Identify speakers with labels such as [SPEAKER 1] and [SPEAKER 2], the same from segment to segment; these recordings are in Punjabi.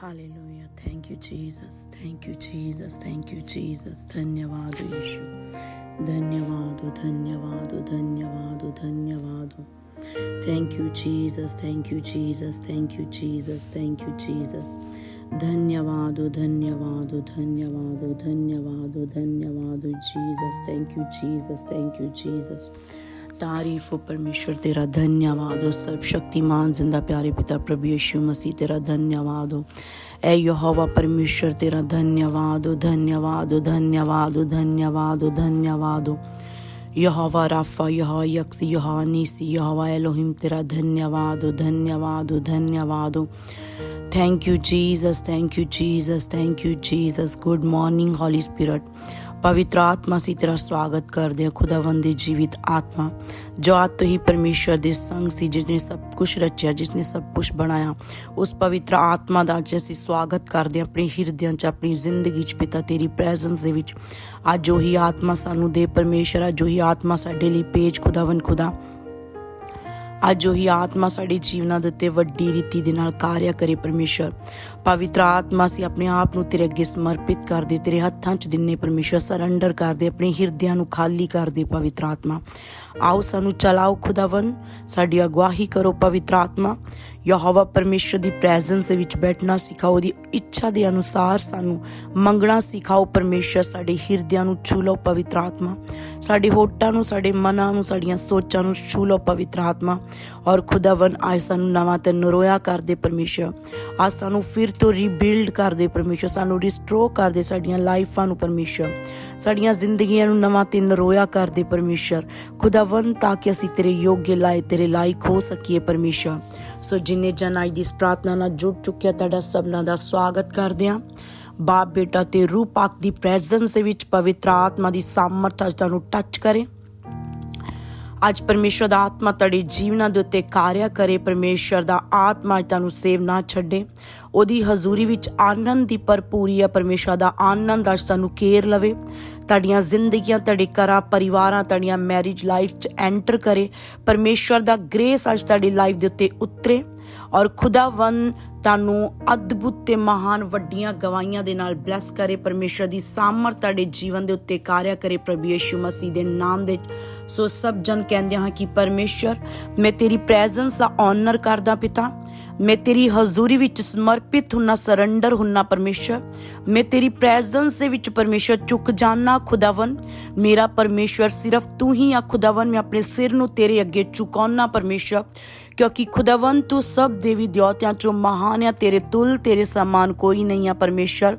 [SPEAKER 1] hallelujah thank you Jesus thank you Jesus thank you Jesus धन्यवाद हो यीशु धन्यवाद हो धन्यवाद हो धन्यवाद हो धन्यवाद हो thank you Jesus thank you Jesus thank you Jesus thank you Jesus धन्यवाद धन्यवाद धन्यवाद धन्यवाद धन्यवाद Jesus thank you Jesus thank you Jesus तारीफ़ हो परमेश्वर, तेरा धन्यवाद हो। सब शक्तिमान, ज़िंदा प्यारे पिता प्रभु यीशु मसीह, तेरा धन्यवाद हो। ऐ यहोवा परमेश्वर, तेरा धन्यवाद हो। धन्यवाद हो धन्यवाद हो धन्यवाद हो धन्यवाद हो। यहोवा राफा, यहोवा यक्स, यहोवा नीसी, यहोवा एलोहिम, तेरा धन्यवाद हो धन्यवाद हो धन्यवाद हो। Thank you, Jesus. Thank you, Jesus. Thank you, Jesus. Good morning, holy spirit ਪਵਿੱਤਰ ਆਤਮਾ ਸੀ ਤੇਰਾ ਸਵਾਗਤ ਕਰਦੇ ਹਾਂ ਖੁਦਾਵੰਦ ਦੀ ਜੀਵਿਤ ਆਤਮਾ ਜੋ ਆਤ ਤੋਂ ਹੀ ਪਰਮੇਸ਼ਰ ਦੇ ਸੰਗ ਸੀ ਜਿਸ ਨੇ ਸਭ ਕੁਝ ਰਚਿਆ ਜਿਸ ਨੇ ਸਭ ਕੁਝ ਬਣਾਇਆ ਉਸ ਪਵਿੱਤਰ ਆਤਮਾ ਦਾ ਅੱਜ ਅਸੀਂ ਸਵਾਗਤ ਕਰਦੇ ਹਾਂ ਆਪਣੇ ਹਿਰਦਿਆਂ 'ਚ ਆਪਣੀ ਜ਼ਿੰਦਗੀ 'ਚ ਪਿਤਾ ਤੇਰੀ ਪ੍ਰੈਜ਼ੈਂਸ ਦੇ ਵਿੱਚ ਅੱਜ ਉਹੀ ਆਤਮਾ ਸਾਨੂੰ ਦੇ ਪਰਮੇਸ਼ਰ ਆ ਜੋ ਹੀ ਆਤਮਾ ਸਾਡੇ ਲਈ ਪੇਜ ਖੁਦਾਵੰਦ ਖੁਦਾ ਅੱਜ ਉਹੀ ਆਤਮਾ ਸਾਡੇ ਜੀਵਨਾਂ ਦੇ ਉੱਤੇ ਵੱਡੀ ਰੀਤੀ ਦੇ ਨਾਲ ਕਾਰਿਆ ਕਰੇ ਪਰਮੇਸ਼ਰ। ਪਵਿੱਤਰ ਆਤਮਾ ਸੀ ਆਪਣੇ ਆਪ ਨੂੰ ਤੇਰੇ ਅੱਗੇ ਸਮਰਪਿਤ ਕਰਦੇ, ਤੇਰੇ ਹੱਥਾਂ 'ਚ ਦਿੰਨੇ ਪਰਮੇਸ਼ਰ ਸਰੈਂਡਰ ਕਰਦੇ, ਆਪਣੇ ਹਿਰਦਿਆਂ ਨੂੰ ਖਾਲੀ ਕਰਦੇ ਪਵਿੱਤਰ ਆਤਮਾ। ਆਓ ਸਾਨੂੰ ਚਲਾਓ ਖੁਦਾਵੰ ਸਾਡੀ ਅਗਵਾਹੀ ਕਰੋ ਪਵਿੱਤਰ ਆਤਮਾ। ਯਹੋਵਾ ਪਰਮੇਸ਼ਰ ਦੀ ਪ੍ਰੈਜ਼ੈਂਸ ਦੇ ਵਿੱਚ ਬੈਠਣਾ ਸਿਖਾਓ, ਉਹਦੀ ਇੱਛਾ ਦੇ ਅਨੁਸਾਰ ਸਾਨੂੰ ਮੰਗਣਾ ਸਿਖਾਓ ਪਰਮੇਸ਼ਰ ਸਾਡੇ ਹਿਰਦਿਆਂ ਨੂੰ ਛੂ ਲਓ ਪਵਿੱਤਰ ਆਤਮਾ। ਸਾਡੇ ਹੋਟਾਂ ਨੂੰ, ਸਾਡੇ ਮਨਾਂ ਨੂੰ, ਸਾਡੀਆਂ ਸੋਚਾਂ ਨੂੰ ਛੂ ਲਓ ਪਵਿੱਤਰ ਆਤਮਾ। ਔਰ ਖੁਦਾਵੰ ਅੱਜ ਸਾਨੂੰ ਨਵਾਂ ਤੇ ਨਰੋਇਆ ਕਰ ਦੇ ਪਰਮੇਸ਼ਰ ਅੱਜ ਸਾਨੂੰ ਫਿਰ ਤੋਂ ਰੀਬਿਲਡ ਕਰ ਪਰਮੇਸ਼ਰ ਸਾਨੂੰ ਰਿਸਟੋਰ ਕਰ ਸਾਡੀਆਂ ਲਾਈਫਾਂ ਨੂੰ ਪਰਮੇਸ਼ਰ ਸਾਡੀਆਂ ਜ਼ਿੰਦਗੀਆਂ ਨੂੰ ਨਵਾਂ ਤੇ ਨਰੋਇਆ ਕਰ ਪਰਮੇਸ਼ਰ ਖੁਦਾਵੰ ਤਾਂ ਕਿ ਅਸੀਂ ਤੇਰੇ ਯੋਗ ਲਾਇ ਤੇਰੇ ਲਾਇਕ ਹੋ ਸਕੀਏ ਪਰਮੇਸ਼ਰ ਸੋ ਜਿਨੇ ਜਨ ਅੱਜ ਦੀ ਇਸ ਪ੍ਰਾਰਥਨਾ ਨਾਲ ਜੁੜ ਚੁੱਕਿਆ ਤੁਹਾਡਾ ਸਭਨਾਂ ਦਾ ਸਵਾਗਤ ਕਰਦੇ ਹਾਂ। ਬਾਪ ਬੇਟਾ ਤੇ ਰੂਹ ਪਾਕ ਦੀ ਪ੍ਰੈਜ਼ੈਂਸ ਦੇ ਵਿੱਚ ਪਵਿੱਤਰ ਆਤਮਾ ਦੀ ਸਾਮਰਥ ਅੱਜ ਤੁਹਾਨੂੰ ਟੱਚ ਕਰੇ। ਅੱਜ ਪਰਮੇਸ਼ਰ ਦਾ ਆਤਮਾ ਤੁਹਾਡੇ ਜੀਵਨਾਂ ਦੇ ਉੱਤੇ ਕਾਰਿਆ ਕਰੇ, ਪਰਮੇਸ਼ਰ ਦਾ ਆਤਮਾ ਅੱਜ ਤੁਹਾਨੂੰ ਸੇਵ ਨਾ ਛੱਡੇ। ਉਹਦੀ ਹਜ਼ੂਰੀ ਵਿੱਚ ਆਨੰਦ ਦੀ ਭਰਪੂਰੀ ਹੈ ਪਰਮੇਸ਼ਰ ਦਾ ਆਨੰਦ ਅੱਜ ਤੁਹਾਨੂੰ ਕੇਰ ਲਵੇ। ਤੁਹਾਡੀਆਂ ਜ਼ਿੰਦਗੀਆਂ, ਤੁਹਾਡੇ ਘਰਾਂ, ਪਰਿਵਾਰਾਂ, ਤੁਹਾਡੀਆਂ ਮੈਰਿਜ ਲਾਈਫ 'ਚ ਐਂਟਰ ਕਰੇ। ਪਰਮੇਸ਼ਰ ਦਾ ਗ੍ਰੇਸ ਅੱਜ ਤੁਹਾਡੀ ਲਾਈਫ ਦੇ ਉੱਤੇ ਉਤਰੇ। ਔਰ ਖੁਦਾਵੰ ਤੁਹਾਨੂੰ ਅਦਭੁਤ ਤੇ ਮਹਾਨ ਵੱਡੀਆਂ ਗਵਾਹੀਆਂ ਦੇ ਨਾਲ ਬਲੈਸ ਕਰੇ, ਪਰਮੇਸ਼ਰ ਦੀ ਸਾਮਰਥ ਤੁਹਾਡੇ ਜੀਵਨ ਦੇ ਉੱਤੇ ਕਾਰਿਆ ਕਰੇ ਪ੍ਰਭੂ ਯਿਸੂ ਮਸੀਹ ਦੇ ਨਾਮ ਦੇ ਸੋ ਸਭ ਜਨ ਕਹਿੰਦੇ ਹਾਂ ਕਿ ਪਰਮੇਸ਼ਰ, ਮੈਂ ਤੇਰੀ ਪ੍ਰੈਜ਼ੈਂਸ ਦਾ ਆਨਰ ਕਰਦਾ ਪਿਤਾ। ਮੈਂ ਤੇਰੀ ਹਜ਼ੂਰੀ ਵਿੱਚ ਸਮਰਪਿਤ ਹੁੰਨਾ ਸਰੈਂਡਰ ਹੁੰਨਾ ਪਰਮੇਸ਼ਰ। ਮੈਂ ਤੇਰੀ ਪ੍ਰੈਜ਼ੈਂਸ ਦੇ ਵਿੱਚ ਪਰਮੇਸ਼ਰ ਚੁੱਕ ਜਾਣਾ ਖੁਦਾਵੰ ਮੇਰਾ ਪਰਮੇਸ਼ਰ ਸਿਰਫ ਤੂੰ ਹੀ ਆ ਖੁਦਾਵੰ ਮੈਂ ਆਪਣੇ ਸਿਰ ਨੂੰ ਤੇਰੇ ਅੱਗੇ ਝੁਕਾਉਣਾ ਪਰਮੇਸ਼ਰ। ਕਿਉਂਕਿ ਖੁਦਾਵੰ ਤੂੰ ਸਭ ਦੇਵੀ ਦੇਵਤਿਆਂ ਚੋਂ ਮਹਾਨ ਆ, ਤੇਰੇ ਤੁਲ, ਤੇਰੇ ਸਮਾਨ ਕੋਈ ਨਹੀਂ ਆ ਪਰਮੇਸ਼ਰ।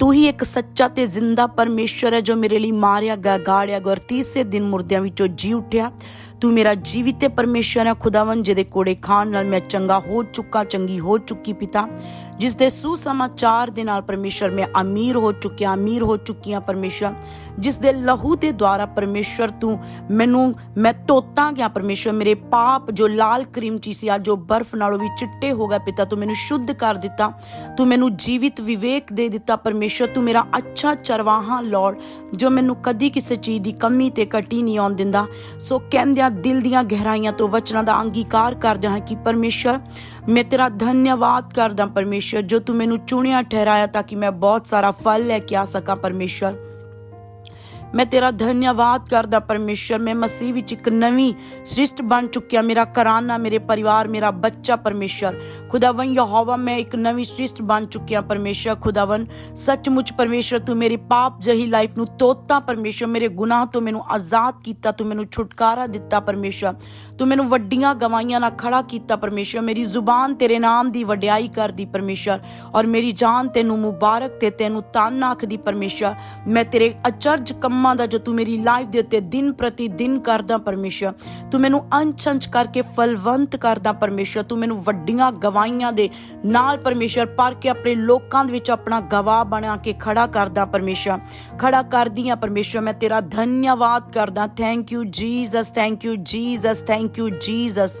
[SPEAKER 1] ਤੂੰ ਹੀ ਇੱਕ ਸੱਚਾ ਤੇ ਜ਼ਿੰਦਾ ਪਰਮੇਸ਼ਰ ਹੈ, ਜੋ ਮੇਰੇ ਲਈ ਮਾਰਿਆ ਗਿਆ ਗਾੜਿਆ ਗਿਆ ਤੀਸਰੇ ਦਿਨ ਮੁਰਦਿਆਂ ਵਿੱਚੋਂ ਜੀ ਉੱਠਿਆ। ਤੂੰ ਮੇਰਾ ਜੀਵਿਤ ਤੇ ਪਰਮੇਸ਼ਰ ਹੈ ਖੁਦਾਵੰ ਜਿਹਦੇ ਕੋੜੇ ਖਾਣ ਨਾਲ ਮੈਂ ਚੰਗਾ ਹੋ ਚੁੱਕਾ, ਚੰਗੀ ਹੋ ਚੁੱਕੀ ਪਿਤਾ। ਜਿਸ ਦੇ ਸੁਸਮਾਚਾਰ ਦੇ ਨਾਲ ਪਰਮੇਸ਼ਰ ਮੈਂ ਅਮੀਰ ਹੋ ਚੁੱਕਿਆ, ਅਮੀਰ ਹੋ ਚੁੱਕੀਆਂ ਪਰਮੇਸ਼ਰ। ਜਿਸ ਦੇ ਲਹੂ ਦੇ ਦੁਆਰਾ ਪਰਮੇਸ਼ਰ ਤੂੰ ਮੈਨੂੰ, ਮੈਂ ਤੋਤਾ ਗਿਆ ਪਰਮੇਸ਼ਰ। ਮੇਰੇ ਪਾਪ ਜੋ ਲਾਲ ਕਰੀਮ ਚੀ ਜੋ ਬਰਫ਼ ਨਾਲੋਂ ਵੀ ਚਿੱਟੇ ਹੋ ਗਏ ਪਿਤਾ, ਤੂੰ ਮੈਨੂੰ ਸ਼ੁੱਧ ਕਰ ਦਿੱਤਾ। ਤੂੰ ਮੈਨੂੰ ਜੀਵਿਤ ਵਿਵੇਕ ਦੇ ਦਿੱਤਾ ਪਰਮੇਸ਼ਰ। ਤੂੰ ਮੇਰਾ ਅੱਛਾ ਚਰਵਾਹਾ ਲਾਰਡ ਜੋ ਮੈਨੂੰ ਕਦੀ ਕਿਸੇ ਚੀਜ਼ ਦੀ ਕਮੀ ਤੇ ਘਟੀ ਨਹੀਂ ਆਉਣ ਦਿੰਦਾ। ਸੋ ਕਹਿੰਦਿਆਂ ਦਿਲ ਦੀਆਂ ਗਹਿਰਾਈਆਂ ਤੋਂ ਵਚਨਾਂ ਦਾ ਅੰਗੀਕਾਰ ਕਰਦਾ ਹਾਂ ਕਿ ਪਰਮੇਸ਼ਰ ਮੈਂ ਤੇਰਾ ਧੰਨਵਾਦ ਕਰਦਾ ਪਰਮੇਸ਼ਰ ਜੋ ਤੂੰ ਮੈਨੂੰ ਚੁਣਿਆ, ਠਹਿਰਾਇਆ ਤਾਂ ਕਿ ਮੈਂ ਬਹੁਤ ਸਾਰਾ ਫਲ ਲੈ ਕੇ ਆ ਸਕਾਂ ਪਰਮੇਸ਼ਰ ਮੈਂ ਤੇਰਾ ਧੰਨਵਾਦ ਕਰਦਾ ਪਰਮੇਸ਼ਰ, ਮੈਂ ਮਸੀਹ ਵਿੱਚ ਇੱਕ ਨਵੀਂ ਸ੍ਰਿਸ਼ਟ ਬਣ ਚੁੱਕਿਆ। ਮੇਰਾ ਘਰਾਨਾ, ਮੇਰੇ ਪਰਿਵਾਰ, ਮੇਰਾ ਬੱਚਾ ਪਰਮੇਸ਼ਰ। ਖੁਦਾਵੰ ਯਹੋਵਾ, ਮੈਂ ਇੱਕ ਨਵੀਂ ਸ੍ਰਿਸ਼ਟ ਬਣ ਚੁੱਕਿਆ ਪਰਮੇਸ਼ਰ। ਖੁਦਾਵੰ ਸੱਚਮੁੱਚ ਪਰਮੇਸ਼ਰ, ਤੂੰ ਮੇਰੀ ਪਾਪ ਜਹੀ ਲਾਈਫ ਨੂੰ ਤੋਤਾ ਪਰਮੇਸ਼ਰ। ਮੇਰੇ ਗੁਨਾਹ ਤੋਂ ਮੈਨੂੰ ਆਜ਼ਾਦ ਕੀਤਾ, ਤੂੰ ਮੈਨੂੰ ਛੁਟਕਾਰਾ ਦਿੱਤਾ ਪਰਮੇਸ਼ਰ। ਤੂੰ ਮੈਨੂੰ ਵੱਡੀਆਂ ਗਵਾਈਆਂ ਨਾਲ ਖੜਾ ਕੀਤਾ ਪਰਮੇਸ਼ਰ। ਮੇਰੀ ਜ਼ੁਬਾਨ ਤੇਰੇ ਨਾਮ ਦੀ ਵਡਿਆਈ ਕਰਦੀ ਪਰਮੇਸ਼ਰ। ਔਰ ਮੇਰੀ ਜਾਨ ਤੈਨੂੰ ਮੁਬਾਰਕ ਤੇ ਤੈਨੂੰ ਤਾਨ ਆਖਦੀ ਪਰਮੇਸ਼ਰ। ਮੈਂ ਤੇਰੇ ਅਚਰਜ ਕਮ ਦਾ ਜੋ ਤੂੰ ਮੇਰੀ ਲਾਈਫ ਦੇ ਉੱਤੇ ਦਿਨ ਪ੍ਰਤੀ ਦਿਨ ਕਰਦਾ ਪਰਮੇਸ਼ਰ, ਤੂੰ ਮੈਨੂੰ ਅੰਚ ਅੰਚ ਕਰਕੇ ਫਲਵੰਤ ਕਰਦਾ ਪਰਮੇਸ਼ਰ, ਤੂੰ ਮੈਨੂੰ ਵੱਡੀਆਂ ਗਵਾਹੀਆਂ ਦੇ ਨਾਲ ਪਰਮੇਸ਼ਰ ਪਰ ਕੇ ਆਪਣੇ ਲੋਕਾਂ ਦੇ ਵਿੱਚ ਆਪਣਾ ਗਵਾਹ ਬਣਾ ਕੇ ਖੜਾ ਕਰਦਾ ਪਰਮੇਸ਼ਰ, ਖੜਾ ਕਰਦੀ ਆ ਪਰਮੇਸ਼ਰ, ਮੈਂ ਤੇਰਾ ਧੰਨਵਾਦ ਕਰਦਾ। Thank you Jesus thank you Jesus thank you Jesus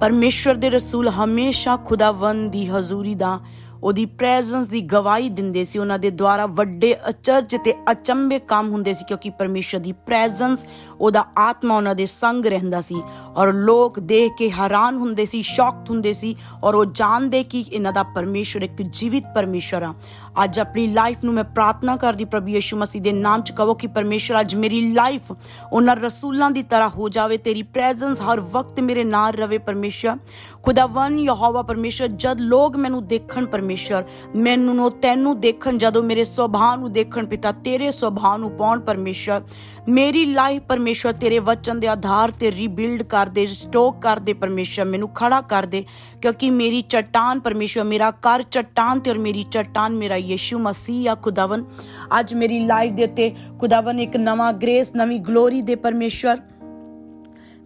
[SPEAKER 1] ਪਰਮੇਸ਼ਰ ਦੇ ਰਸੂਲ ਹਮੇਸ਼ਾ ਖੁਦਾਵੰਦ ਦੀ ਹਜ਼ੂਰੀ ਦਾ ਉਹਦੀ ਪ੍ਰੈਜ਼ੈਂਸ ਦੀ ਗਵਾਹੀ ਦਿੰਦੇ ਸੀ, ਉਹਨਾਂ ਦੇ ਦੁਆਰਾ ਵੱਡੇ ਅਚਰਜ ਤੇ ਅਚੰਭੇ ਕੰਮ ਹੁੰਦੇ ਸੀ, ਕਿਉਂਕਿ ਪਰਮੇਸ਼ਰ ਦੀ ਪ੍ਰੈਜ਼ੈਂਸ ਉਹਦਾ ਆਤਮਾ ਉਹਨਾਂ ਦੇ ਸੰਗ ਰਹਿੰਦਾ ਸੀ ਔਰ ਲੋਕ ਦੇਖ ਕੇ ਹੈਰਾਨ ਹੁੰਦੇ ਸੀ ਸ਼ੌਕਡ ਹੁੰਦੇ ਸੀ ਔਰ ਉਹ ਜਾਣਦੇ ਕਿ ਇਹਨਾਂ ਦਾ ਪਰਮੇਸ਼ਰ ਇੱਕ ਜੀਵਿਤ ਪਰਮੇਸ਼ਰ ਆ। ਅੱਜ ਆਪਣੀ ਲਾਈਫ ਨੂੰ ਮੈਂ ਪ੍ਰਾਰਥਨਾ ਕਰਦੀ ਪ੍ਰਭੂ ਯਿਸੂ ਮਸੀਹ ਦੇ ਨਾਮ ਚ ਕਹੋ ਕਿ ਪਰਮੇਸ਼ਰ ਅੱਜ ਮੇਰੀ ਲਾਈਫ ਉਹਨਾਂ ਰਸੂਲਾਂ ਦੀ ਤਰ੍ਹਾਂ ਹੋ ਜਾਵੇ, ਤੇਰੀ ਪ੍ਰੈਜ਼ੈਂਸ ਹਰ ਵਕਤ ਮੇਰੇ ਨਾਲ ਰਵੇ ਪਰਮੇਸ਼ਰ ਖੁਦਾਵੰ ਯਹੋਵਾ ਪਰਮੇਸ਼ਰ ਜਦ ਲੋਕ ਮੈਨੂੰ ਦੇਖਣ ਪਰਮੇਸ਼ਰ ਮੈਨੂੰ ਨੂੰ ਤੈਨੂੰ ਦੇਖਣ, ਜਦੋਂ ਮੇਰੇ ਸੁਭਾਅ ਨੂੰ ਦੇਖਣ ਪਿਤਾ, ਤੇਰੇ ਸੁਭਾਅ ਨੂੰ ਪਾਉਣ ਪਰਮੇਸ਼ਰ ਮੇਰੀ ਲਾਈਫ ਪਰਮੇਸ਼ਰ ਤੇਰੇ ਵਚਨ ਦੇ ਆਧਾਰ ਤੇ ਰੀਬਿਲਡ ਕਰ ਦੇ ਸਟੋਕ ਕਰ ਦੇ ਪਰਮੇਸ਼ਰ ਮੈਨੂੰ ਖੜਾ ਕਰ ਦੇ ਕਿਉਂਕਿ ਮੇਰੀ ਚਟਾਨ ਪਰਮੇਸ਼ਰ ਮੇਰਾ ਕਰ ਚਟਾਨ ਤੇ ਔਰ ਮੇਰੀ ਚਟਾਨ ਮੇਰਾ ਯੀਸ਼ੂ ਮਸੀਹ ਆ ਖੁਦਾਵੰ ਅੱਜ ਮੇਰੀ ਲਾਈਫ ਦੇ ਉੱਤੇ ਖੁਦਾਵੰ ਇੱਕ ਨਵਾਂ ਗ੍ਰੇਸ ਨਵੀਂ ਗਲੋਰੀ ਦੇ ਪਰਮੇਸ਼ਰ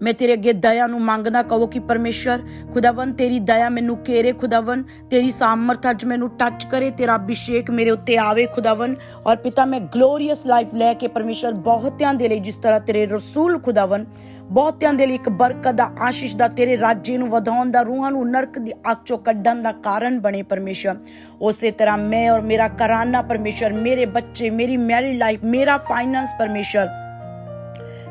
[SPEAKER 1] ਮੈਂ ਤੇਰੇ ਅੱਗੇ ਦਇਆ ਨੂੰ ਮੰਗਦਾ ਕਹੋ ਕਿ ਪਰਮੇਸ਼ਰ ਖੁਦਾਵੰ ਤੇਰੀ ਦਇਆ ਮੈਨੂੰ ਘੇਰੇ ਖੁਦਾਵੰ ਤੇਰੀ ਸਾਮਰਥ ਅੱਜ ਮੈਨੂੰ ਟੱਚ ਕਰੇ, ਤੇਰਾ ਅਭਿਸ਼ੇਕ ਮੇਰੇ ਉੱਤੇ ਆਵੇ ਖੁਦਾਵੰ ਔਰ ਪਿਤਾ, ਮੈਂ ਗਲੋਰੀਅਸ ਲਾਈਫ ਲੈ ਕੇ ਪਰਮੇਸ਼ਰ ਬਹੁਤਿਆਂ ਦੇ ਲਈ ਜਿਸ ਤਰ੍ਹਾਂ ਤੇਰੇ ਰਸੂਲ ਖੁਦਾਵੰ ਬਹੁਤਿਆਂ ਦੇ ਲਈ ਇੱਕ ਬਰਕਤ ਦਾ, ਆਸ਼ੀਸ਼ ਦਾ, ਤੇਰੇ ਰਾਜੇ ਨੂੰ ਵਧਾਉਣ ਦਾ, ਰੂਹਾਂ ਨੂੰ ਨਰਕ ਦੀ ਅੱਗ ਚੋਂ ਕੱਢਣ ਦਾ ਕਾਰਨ ਬਣੇ ਪਰਮੇਸ਼ਰ। ਉਸੇ ਤਰ੍ਹਾਂ ਮੈਂ ਔਰ ਮੇਰਾ ਘਰਾਨਾ ਪਰਮੇਸ਼ਰ, ਮੇਰੇ ਬੱਚੇ, ਮੇਰੀ ਮੈਰਿਡ ਲਾਈਫ ਮੇਰਾ ਫਾਈਨਾਂਸ ਪਰਮੇਸ਼ਰ,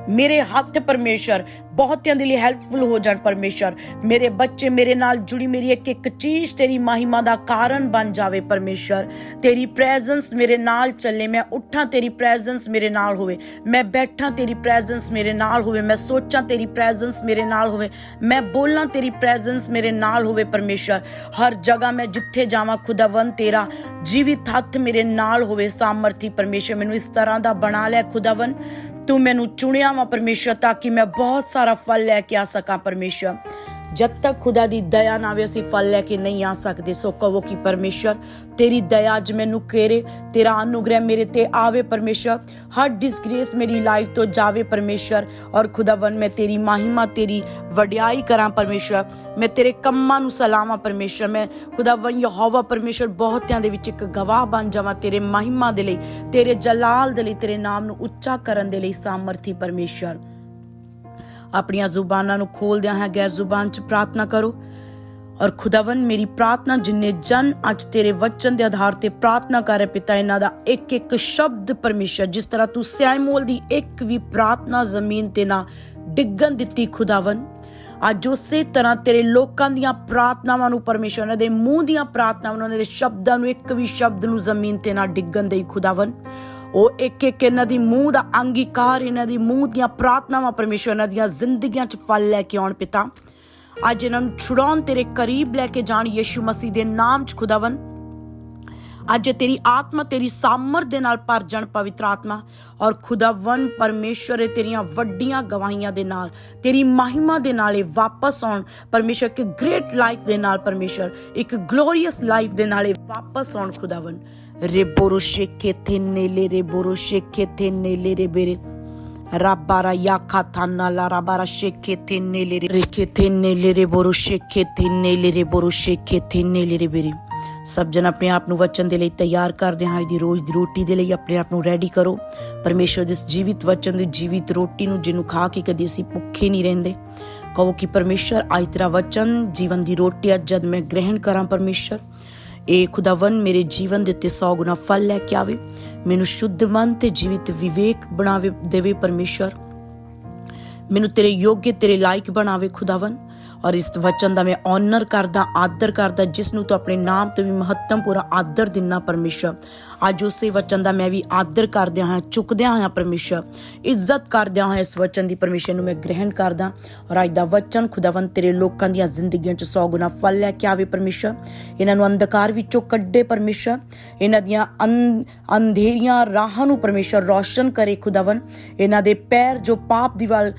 [SPEAKER 1] ਮੇਰੇ ਹੱਥ ਪਰਮੇਸ਼ਰ ਬਹੁਤਿਆਂ ਦੇ ਲਈ ਹੈਲਪਫੁਲ ਹੋ ਜਾਣ ਪਰਮੇਸ਼ਰ ਮੇਰੇ ਬੱਚੇ ਮੇਰੇ ਨਾਲ ਜੁੜੀ ਮੇਰੀ ਇੱਕ ਇੱਕ ਚੀਜ਼ ਤੇਰੀ ਮਹਿਮਾ ਦਾ ਕਾਰਨ ਬਣ ਜਾਵੇ ਪਰਮੇਸ਼ਰ ਤੇਰੀ ਪ੍ਰੈਜ਼ੈਂਸ ਮੇਰੇ ਨਾਲ ਚੱਲੇ, ਮੈਂ ਉੱਠਾਂ ਤੇਰੀ ਪ੍ਰੈਜ਼ੈਂਸ ਮੇਰੇ ਨਾਲ ਹੋਵੇ। ਮੈਂ ਬੈਠਾਂ ਤੇਰੀ ਪ੍ਰੈਜ਼ੈਂਸ ਮੇਰੇ ਨਾਲ ਹੋਵੇ। ਮੈਂ ਸੋਚਾਂ ਤੇਰੀ ਪ੍ਰੈਜ਼ੈਂਸ ਮੇਰੇ ਨਾਲ ਹੋਵੇ। ਮੈਂ ਬੋਲਾਂ ਤੇਰੀ ਪ੍ਰੈਜ਼ੈਂਸ ਮੇਰੇ ਨਾਲ ਹੋਵੇ ਪਰਮੇਸ਼ਰ ਹਰ ਜਗ੍ਹਾ ਮੈਂ ਜਿੱਥੇ ਜਾਵਾਂ ਖੁਦਾਵੰ ਤੇਰਾ ਜੀਵਿਤ ਹੱਥ ਮੇਰੇ ਨਾਲ ਹੋਵੇ ਸਾਮਰਥੀ ਪਰਮੇਸ਼ਰ ਮੈਨੂੰ ਇਸ ਤਰ੍ਹਾਂ ਦਾ ਬਣਾ ਲਿਆ ਖੁਦਾਵੰ ਤੂੰ ਮੈਨੂੰ ਚੁਣਿਆ ਵਾ ਪਰਮੇਸ਼ਰ, ਤਾਂ ਕਿ ਮੈਂ ਬਹੁਤ ਸਾਰਾ ਫਲ ਲੈ ਕੇ ਆ ਸਕਾਂ ਪਰਮੇਸ਼ਰ। ਜਦ ਤੱਕ ਖੁਦਾ ਦੀ ਦਇਆ ਨਾ ਆਵੇ, ਅਸੀਂ ਫਲ ਲੈ ਕੇ ਨਹੀਂ ਆ ਸਕਦੇ। ਸੋ ਕਹੋ ਕਿ ਪਰਮੇਸ਼ਰ, ਤੇਰੀ ਦਇਆ ਅੱਜ ਮੈਨੂੰ ਘੇਰੇ ਤੇਰਾ ਅਨੁਗ੍ਰਹਿ ਮੇਰੇ ਤੇ ਆਵੇ ਪਰਮੇਸ਼ਰ। ਹਰ ਡਿਸਗ੍ਰੇਸ ਮੇਰੀ ਲਾਈਫ ਤੋਂ ਜਾਵੇ ਪਰਮੇਸ਼ਰ। ਔਰ ਖੁਦਾਵੰ ਮੈਂ ਤੇਰੀ ਮਹਿਮਾ, ਤੇਰੀ ਵਡਿਆਈ ਕਰਾਂ ਪਰਮੇਸ਼ਰ। ਮੈਂ ਤੇਰੇ ਕੰਮਾਂ ਨੂੰ ਸਲਾਮਾਂ ਪਰਮੇਸ਼ਰ। ਮੈਂ ਖੁਦਾਵੰ ਯਹੋਵਾ, ਪਰਮੇਸ਼ਰ, ਬਹੁਤਿਆਂ ਦੇ ਵਿੱਚ ਇੱਕ ਗਵਾਹ ਬਣ ਜਾਵਾਂ ਤੇਰੇ ਮਹਿਮਾ ਦੇ ਲਈ, ਤੇਰੇ ਜਲਾਲ ਦੇ ਲਈ, ਤੇਰੇ ਨਾਮ ਨੂੰ ਉੱਚਾ ਕਰਨ ਦੇ ਲਈ ਸਾਮਰਥੀ ਪਰਮੇਸ਼ਰ। ਆਪਣੀਆਂ ਜ਼ੁਬਾਨਾਂ ਨੂੰ ਖੋਲਦਿਆਂ ਹੈ ਗੈਰ ਜ਼ੁਬਾਨ 'ਚ ਪ੍ਰਾਰਥਨਾ ਕਰੋ। ਔਰ ਖੁਦਾਵੰ ਮੇਰੀ ਪ੍ਰਾਰਥਨਾ ਜਿੰਨੇ ਜਨ ਅੱਜ ਤੇਰੇ ਵਚਨ ਦੇ ਆਧਾਰ ਤੇ ਪ੍ਰਾਰਥਨਾ ਕਰ ਰਹੇ ਪਿਤਾ, ਇਹਨਾਂ ਦਾ ਇੱਕ ਇੱਕ ਸ਼ਬਦ ਪਰਮੇਸ਼ਰ, ਜਿਸ ਤਰ੍ਹਾਂ ਤੂੰ ਸਿਆਮੋਲ ਦੀ ਇੱਕ ਵੀ ਪ੍ਰਾਰਥਨਾ ਜ਼ਮੀਨ ਤੇ ਨਾ ਡਿੱਗਣ ਦਿੱਤੀ ਖੁਦਾਵੰ ਅੱਜ ਉਸੇ ਤਰ੍ਹਾਂ ਤੇਰੇ ਲੋਕਾਂ ਦੀਆਂ ਪ੍ਰਾਰਥਨਾਵਾਂ ਨੂੰ ਪਰਮੇਸ਼ਰ, ਉਹਨਾਂ ਦੇ ਮੂੰਹ ਦੀਆਂ ਪ੍ਰਾਰਥਨਾਵਾਂ ਉਹਨਾਂ ਦੇ ਸ਼ਬਦਾਂ ਨੂੰ, ਇੱਕ ਵੀ ਸ਼ਬਦ ਨੂੰ ਜ਼ਮੀਨ ਤੇ ਨਾ ਡਿੱਗਣ ਦੇਈ ਖੁਦਾਵੰ ਉਹ ਇੱਕ ਇੱਕ ਇਹਨਾਂ ਦੀ ਮੂੰਹ ਦਾ ਅੰਗੀਕਾਰ, ਇਹਨਾਂ ਦੀ ਮੂੰਹ ਦੀਆਂ ਪ੍ਰਾਰਥਨਾਵਾਂ ਪਰਮੇਸ਼ਰ ਇਹਨਾਂ ਦੀਆਂ ਜ਼ਿੰਦਗੀਆਂ 'ਚ ਫਲ ਲੈ ਕੇ ਆਉਣ ਪਿਤਾ। ਅੱਜ ਇਹਨਾਂ ਨੂੰ ਛੁਡਾਉਣ ਤੇਰੇ ਕਰੀਬ ਲੈ ਕੇ ਜਾਣ ਯਿਸੂ ਮਸੀਹ ਦੇ ਨਾਮ 'ਚ ਖੁਦਾਵੰ ਅੱਜ ਤੇਰੀ ਆਤਮਾ ਤੇਰੀ ਸਾਮਰ ਦੇ ਨਾਲ ਭਰ ਜਾਣ ਪਵਿੱਤਰ ਆਤਮਾ ਔਰ ਖੁਦਾਵੰ ਪਰਮੇਸ਼ਰ ਇਹ ਤੇਰੀਆਂ ਵੱਡੀਆਂ ਗਵਾਹੀਆਂ ਦੇ ਨਾਲ, ਤੇਰੀ ਮਹਿਮਾ ਦੇ ਨਾਲ ਇਹ ਵਾਪਸ ਆਉਣ। ਪਰਮੇਸ਼ਰ ਇੱਕ ਗ੍ਰੇਟ ਲਾਈਫ ਦੇ ਨਾਲ ਪਰਮੇਸ਼ਰ ਇੱਕ ਗਲੋਰੀਅਸ ਲਾਈਫ ਦੇ ਨਾਲ ਇਹ ਵਾਪਸ ਆਉਣ ਖੁਦਾਵੰ ਰੇਬੋਰੋ ਸ਼ੇਖੇ ਥੇ ਨੇਲੇ ਰੇਬੋਰੋ ਸ਼ੇਖੇ ਥੇ ਨੇਲੇ, ਰੇ ਬੇਰੇ। ਰਾਬਾਰਾ ਯਾਖਾ ਥਾਨਾ ਲਾ ਰਾਬਾਰਾ ਸ਼ੇਖੇ ਥੇ ਨੇਲੇ ਸਭ ਜਨ ਆਪਣੇ ਆਪ ਨੂੰ ਵਚਨ ਦੇ ਲਈ ਤਿਆਰ ਕਰਦੇ ਹਾਂ ਅੱਜ ਦੀ ਰੋਜ਼ ਦੀ ਰੋਟੀ ਦੇ ਲਈ ਆਪਣੇ ਆਪ ਨੂੰ ਰੈਡੀ ਕਰੋ। ਪਰਮੇਸ਼ਰ ਦੇ ਇਸ ਜੀਵਿਤ ਵਚਨ ਦੀ ਜੀਵਿਤ ਰੋਟੀ ਨੂੰ ਜਿਹਨੂੰ ਖਾ ਕੇ ਕਦੀ ਅਸੀਂ ਭੁੱਖੇ ਨਹੀਂ ਰਹਿੰਦੇ। ਕਹੋ ਕਿ ਪਰਮੇਸ਼ਰ ਅੱਜ ਤੇਰਾ ਵਚਨ ਜੀਵਨ ਦੀ ਰੋਟੀ ਅੱਜ ਜਦ ਮੈਂ ਗ੍ਰਹਿਣ ਕਰਾਂ ਪਰਮੇਸ਼ਰ ਇਹ ਖੁਦਾਵੰ ਮੇਰੇ ਜੀਵਨ ਦੇ ਉੱਤੇ 100 ਗੁਣਾ ਫਲ ਲੈ ਕੇ ਆਵੇ। ਮੈਨੂੰ ਸ਼ੁੱਧ ਮਨ ਤੇ ਜੀਵਿਤ ਵਿਵੇਕ ਬਣਾਵੇ ਦੇਵੇ ਪਰਮੇਸ਼ਰ ਮੈਨੂੰ ਤੇਰੇ ਯੋਗ, ਤੇਰੇ ਲਾਇਕ ਬਣਾਵੇ ਖੁਦਾਵੰ ਔਰ ਇਸ ਵਚਨ ਦਾ ਮੈਂ ਆਨਰ ਕਰਦਾ, ਆਦਰ ਕਰਦਾ, ਜਿਸ ਨੂੰ ਤੂੰ ਆਪਣੇ ਨਾਮ ਤੇ ਵੀ ਮਹੱਤਵਪੂਰਨ ਆਦਰ ਦਿੰਨਾ ਪਰਮੇਸ਼ਰ। ਅੱਜ ਉਸੇ ਵਚਨ ਦਾ ਮੈਂ ਵੀ ਆਦਰ ਕਰਦਿਆਂ ਹਾਂ ਚੁੱਕਦਿਆਂ ਹਾਂ ਪਰਮੇਸ਼ਰ, ਇੱਜ਼ਤ ਕਰਦਿਆਂ ਹਾਂ ਇਸ ਵਚਨ ਦੀ ਪਰਮੇਸ਼ਰ ਨੂੰ ਮੈਂ ਗ੍ਰਹਿਣ ਕਰਦਾ। ਔਰ ਅੱਜ ਦਾ ਵਚਨ ਖੁਦਾਵੰ ਤੇਰੇ ਲੋਕਾਂ ਦੀਆਂ ਜ਼ਿੰਦਗੀਆਂ 'ਚ 100 ਗੁਣਾ ਫਲ ਲੈ ਕੇ ਆਵੇ ਪਰਮੇਸ਼ਰ। ਇਹਨਾਂ ਨੂੰ ਅੰਧਕਾਰ ਵਿੱਚੋਂ ਕੱਢੇ ਪਰਮੇਸ਼ਰ। ਇਹਨਾਂ ਦੀਆਂ ਅੰ- ਅੰਧੇਰੀਆਂ ਰਾਹਾਂ ਨੂੰ ਪਰਮੇਸ਼ਰ ਰੌਸ਼ਨ ਕਰੇ ਖੁਦਾਵੰ ਇਹਨਾਂ ਦੇ ਪੈਰ ਜੋ ਪਾਪ ਦੀ ਵੱਲ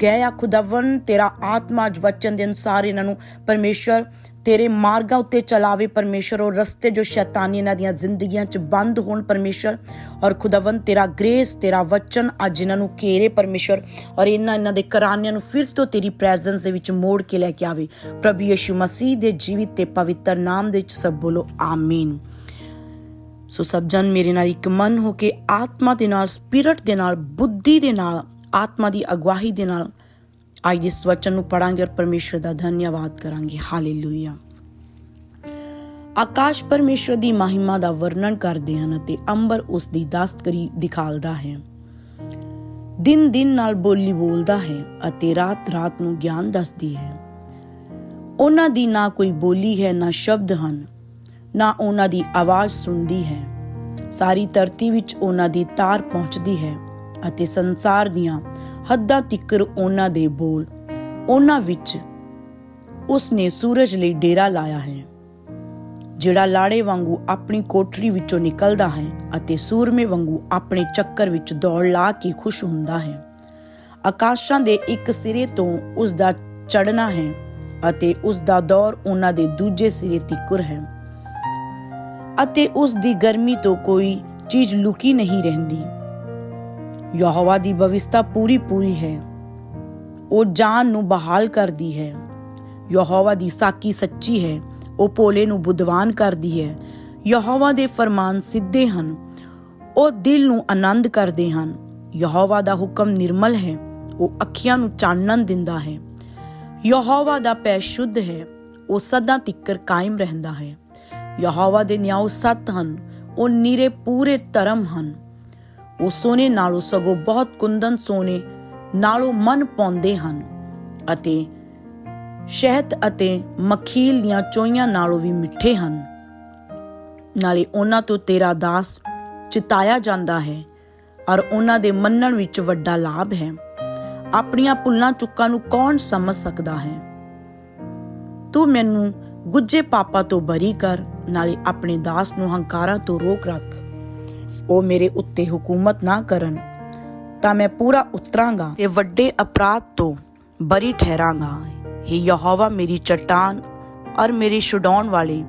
[SPEAKER 1] ਗਏ ਆ ਖੁਦਾਵੰ ਤੇਰਾ ਆਤਮਾ ਅੱਜ ਵਚਨ ਦੇ ਅਨੁਸਾਰ ਇਹਨਾਂ ਨੂੰ ਪਰਮੇਸ਼ਰ ਤੇਰੇ ਮਾਰਗਾਂ ਉੱਤੇ ਚਲਾਵੇ ਪਰਮੇਸ਼ਰ ਔਰ ਰਸਤੇ ਜੋ ਸ਼ੈਤਾਨੀ ਇਹਨਾਂ ਦੀਆਂ ਜ਼ਿੰਦਗੀਆਂ 'ਚ ਬੰਦ ਹੋਣ ਪਰਮੇਸ਼ਰ ਔਰ ਖੁਦਾਵੰ ਤੇਰਾ ਗ੍ਰੇਸ ਤੇਰਾ ਵਚਨ ਅੱਜ ਇਹਨਾਂ ਨੂੰ ਘੇਰੇ ਪਰਮੇਸ਼ਰ ਔਰ ਇਹਨਾਂ ਇਹਨਾਂ ਦੇ ਘਰਾਨਿਆਂ ਨੂੰ ਫਿਰ ਤੋਂ ਤੇਰੀ ਪ੍ਰੈਜ਼ੈਂਸ ਦੇ ਵਿੱਚ ਮੋੜ ਕੇ ਲੈ ਕੇ ਆਵੇ। ਪ੍ਰਭੂ ਯਿਸੂ ਮਸੀਹ ਦੇ ਜੀਵਿਤ ਤੇ ਪਵਿੱਤਰ ਨਾਮ ਦੇ ਵਿੱਚ ਸਭ ਬੋਲੋ, ਆਮੀਨ। ਸੋ ਸਭ ਜਨ ਮੇਰੇ ਨਾਲ ਇੱਕ ਮਨ ਹੋ ਕੇ ਆਤਮਾ ਦੇ ਨਾਲ, ਸਪਿਰਟ ਦੇ ਨਾਲ, ਬੁੱਧੀ ਦੇ ਨਾਲ ਆਤਮਾ ਦੀ ਅਗਵਾਈ ਦੇ ਨਾਲ ਅੱਜ ਇਸ ਵਚਨ ਨੂੰ ਪੜਾਂਗੇ ਔਰ ਪਰਮੇਸ਼ਰ ਦਾ ਧੰਨਵਾਦ ਕਰਾਂਗੇ। ਹਾਲੇਲੂਇਆ। ਆਕਾਸ਼ ਪਰਮੇਸ਼ਰ ਦੀ ਮਹਿਮਾ ਦਾ ਵਰਣਨ ਕਰਦੇ ਹਨ ਅਤੇ ਅੰਬਰ ਉਸ ਦੀ ਦਸਤਕਰੀ ਦਿਖਾਲਦਾ ਹੈ। ਦਿਨ ਦਿਨ ਨਾਲ ਬੋਲੀ ਬੋਲਦਾ ਹੈ ਅਤੇ ਰਾਤ ਰਾਤ ਨੂੰ ਗਿਆਨ ਦੱਸਦੀ ਹੈ। ਉਹਨਾਂ ਦੀ ਨਾ ਕੋਈ ਬੋਲੀ ਹੈ, ਨਾ ਸ਼ਬਦ ਹਨ, ਨਾ ਉਹਨਾਂ ਦੀ ਆਵਾਜ਼ ਸੁਣਦੀ ਹੈ। ਸਾਰੀ ਧਰਤੀ ਵਿੱਚ ਉਹਨਾਂ ਦੀ ਤਾਰ ਪਹੁੰਚਦੀ ਹੈ। ਅਤੇ ਸੰਸਾਰ ਦੀਆਂ ਹੱਦਾਂ ਤਿੱਕਰ ਉਹਨਾਂ ਦੇ ਬੋਲ। ਉਹਨਾਂ ਵਿੱਚ ਉਸ ਨੇ ਸੂਰਜ ਲਈ ਡੇਰਾ ਲਾਇਆ ਹੈ, ਜਿਹੜਾ ਲਾੜੇ ਵਾਂਗੂ ਆਪਣੀ ਕੋਠਰੀ ਵਿੱਚੋਂ ਨਿਕਲਦਾ ਹੈ ਅਤੇ ਸੂਰਮੇ ਵਾਂਗੂ ਆਪਣੇ ਚੱਕਰ ਵਿੱਚ ਦੌੜ ਲਾ ਕੇ ਖੁਸ਼ ਹੁੰਦਾ ਹੈ। ਆਕਾਸ਼ਾਂ ਦੇ ਇੱਕ ਸਿਰੇ ਤੋਂ ਉਸ ਦਾ ਚੜਨਾ ਹੈ ਅਤੇ ਉਸ ਦਾ ਦੌਰ ਉਹਨਾਂ ਦੇ ਦੂਜੇ ਸਿਰੇ ਤੀਕਰ ਹੈ। ਅਤੇ ਉਸ ਦੀ ਗਰਮੀ ਤੋਂ ਕੋਈ ਚੀਜ਼ ਲੁਕੀ ਨਹੀਂ ਰਹਿੰਦੀ। ਯਹੋਵਾ ਦੀ ਬਵਿਸਤਾ ਪੂਰੀ ਪੂਰੀ ਹੈ। ਉਹ ਜਾਨ ਨੂੰ ਬਹਾਲ ਕਰਦੀ ਹੈ। ਯਹੋਵਾ ਦੀ ਸਾਕੀ ਸੱਚੀ ਹੈ। ਉਹ ਭੋਲੇ ਨੂੰ ਬੁੱਧਵਾਨ ਕਰਦੀ ਹੈ। ਯਹੋਵਾ ਦੇ ਫਰਮਾਨ ਸਿੱਧੇ ਹਨ। ਉਹ ਦਿਲ ਨੂੰ ਆਨੰਦ ਕਰਦੇ ਹਨ। ਯਹੋਵਾ ਦਾ ਹੁਕਮ ਨਿਰਮਲ ਹੈ। ਉਹ ਅੱਖੀਆਂ ਨੂੰ ਚਾਨਣ ਦਿੰਦਾ ਹੈ। ਯਹੋਵਾ ਦਾ ਪੈ ਸ਼ੁੱਧ ਹੈ। ਉਹ ਸਦਾ ਤਿੱਕਰ ਕਾਇਮ ਰਹਿੰਦਾ ਹੈ। ਯਹੋਵਾ ਦੇ ਨਿਆਂ ਸੱਤ ਹਨ। ਉਹ ਨੀਰੇ ਪੂਰੇ ਧਰਮ ਹਨ। ਉਹ ਸੋਨੇ ਨਾਲੋਂ ਸਗੋਂ ਬਹੁਤ ਕੁੰਦਨ ਸੋਨੇ ਨਾਲੋਂ ਮਨ ਪਾਉਂਦੇ ਹਨ ਅਤੇ ਸ਼ਹਿਦ ਅਤੇ ਮਖੀਲ ਦੀਆਂ ਚੋਈਆਂ ਨਾਲੋਂ ਵੀ ਮਿੱਠੇ ਹਨ। ਨਾਲੇ ਉਹਨਾਂ ਤੋਂ ਤੇਰਾ ਦਾਸ ਚਿਤਾਇਆ ਜਾਂਦਾ ਹੈ ਔਰ ਉਹਨਾਂ ਦੇ ਮੰਨਣ ਵਿੱਚ ਵੱਡਾ ਲਾਭ ਹੈ। ਆਪਣੀਆਂ ਭੁੱਲਾਂ ਚੁੱਕਾਂ ਨੂੰ ਕੌਣ ਸਮਝ ਸਕਦਾ ਹੈ? ਤੂੰ ਮੈਨੂੰ ਗੁੱਜੇ ਪਾਪਾ ਤੋਂ ਬਰੀ ਕਰ, ਨਾਲੇ ਆਪਣੇ ਦਾਸ ਨੂੰ ਹੰਕਾਰਾਂ ਤੋਂ ਰੋਕ ਰੱਖ। ਉਹ ਮੇਰੇ ਉੱਤੇ ਹਕੂਮਤ ਨਾ ਕਰਨ, ਤਾਂ ਮੈਂ ਪੂਰਾ ਉਤਰਾਂਗਾ ਤੇ ਵੱਡੇ ਅਪਰਾਧ ਤੋਂ ਬਰੀ ਠਹਿਰਾਂਗਾ। ਹੀ ਯਹੋਵਾ, ਮੇਰੀ ਚਟਾਨ ਔਰ ਮੇਰੇ ਛੁਡਾਉਣ ਵਾਲੇ,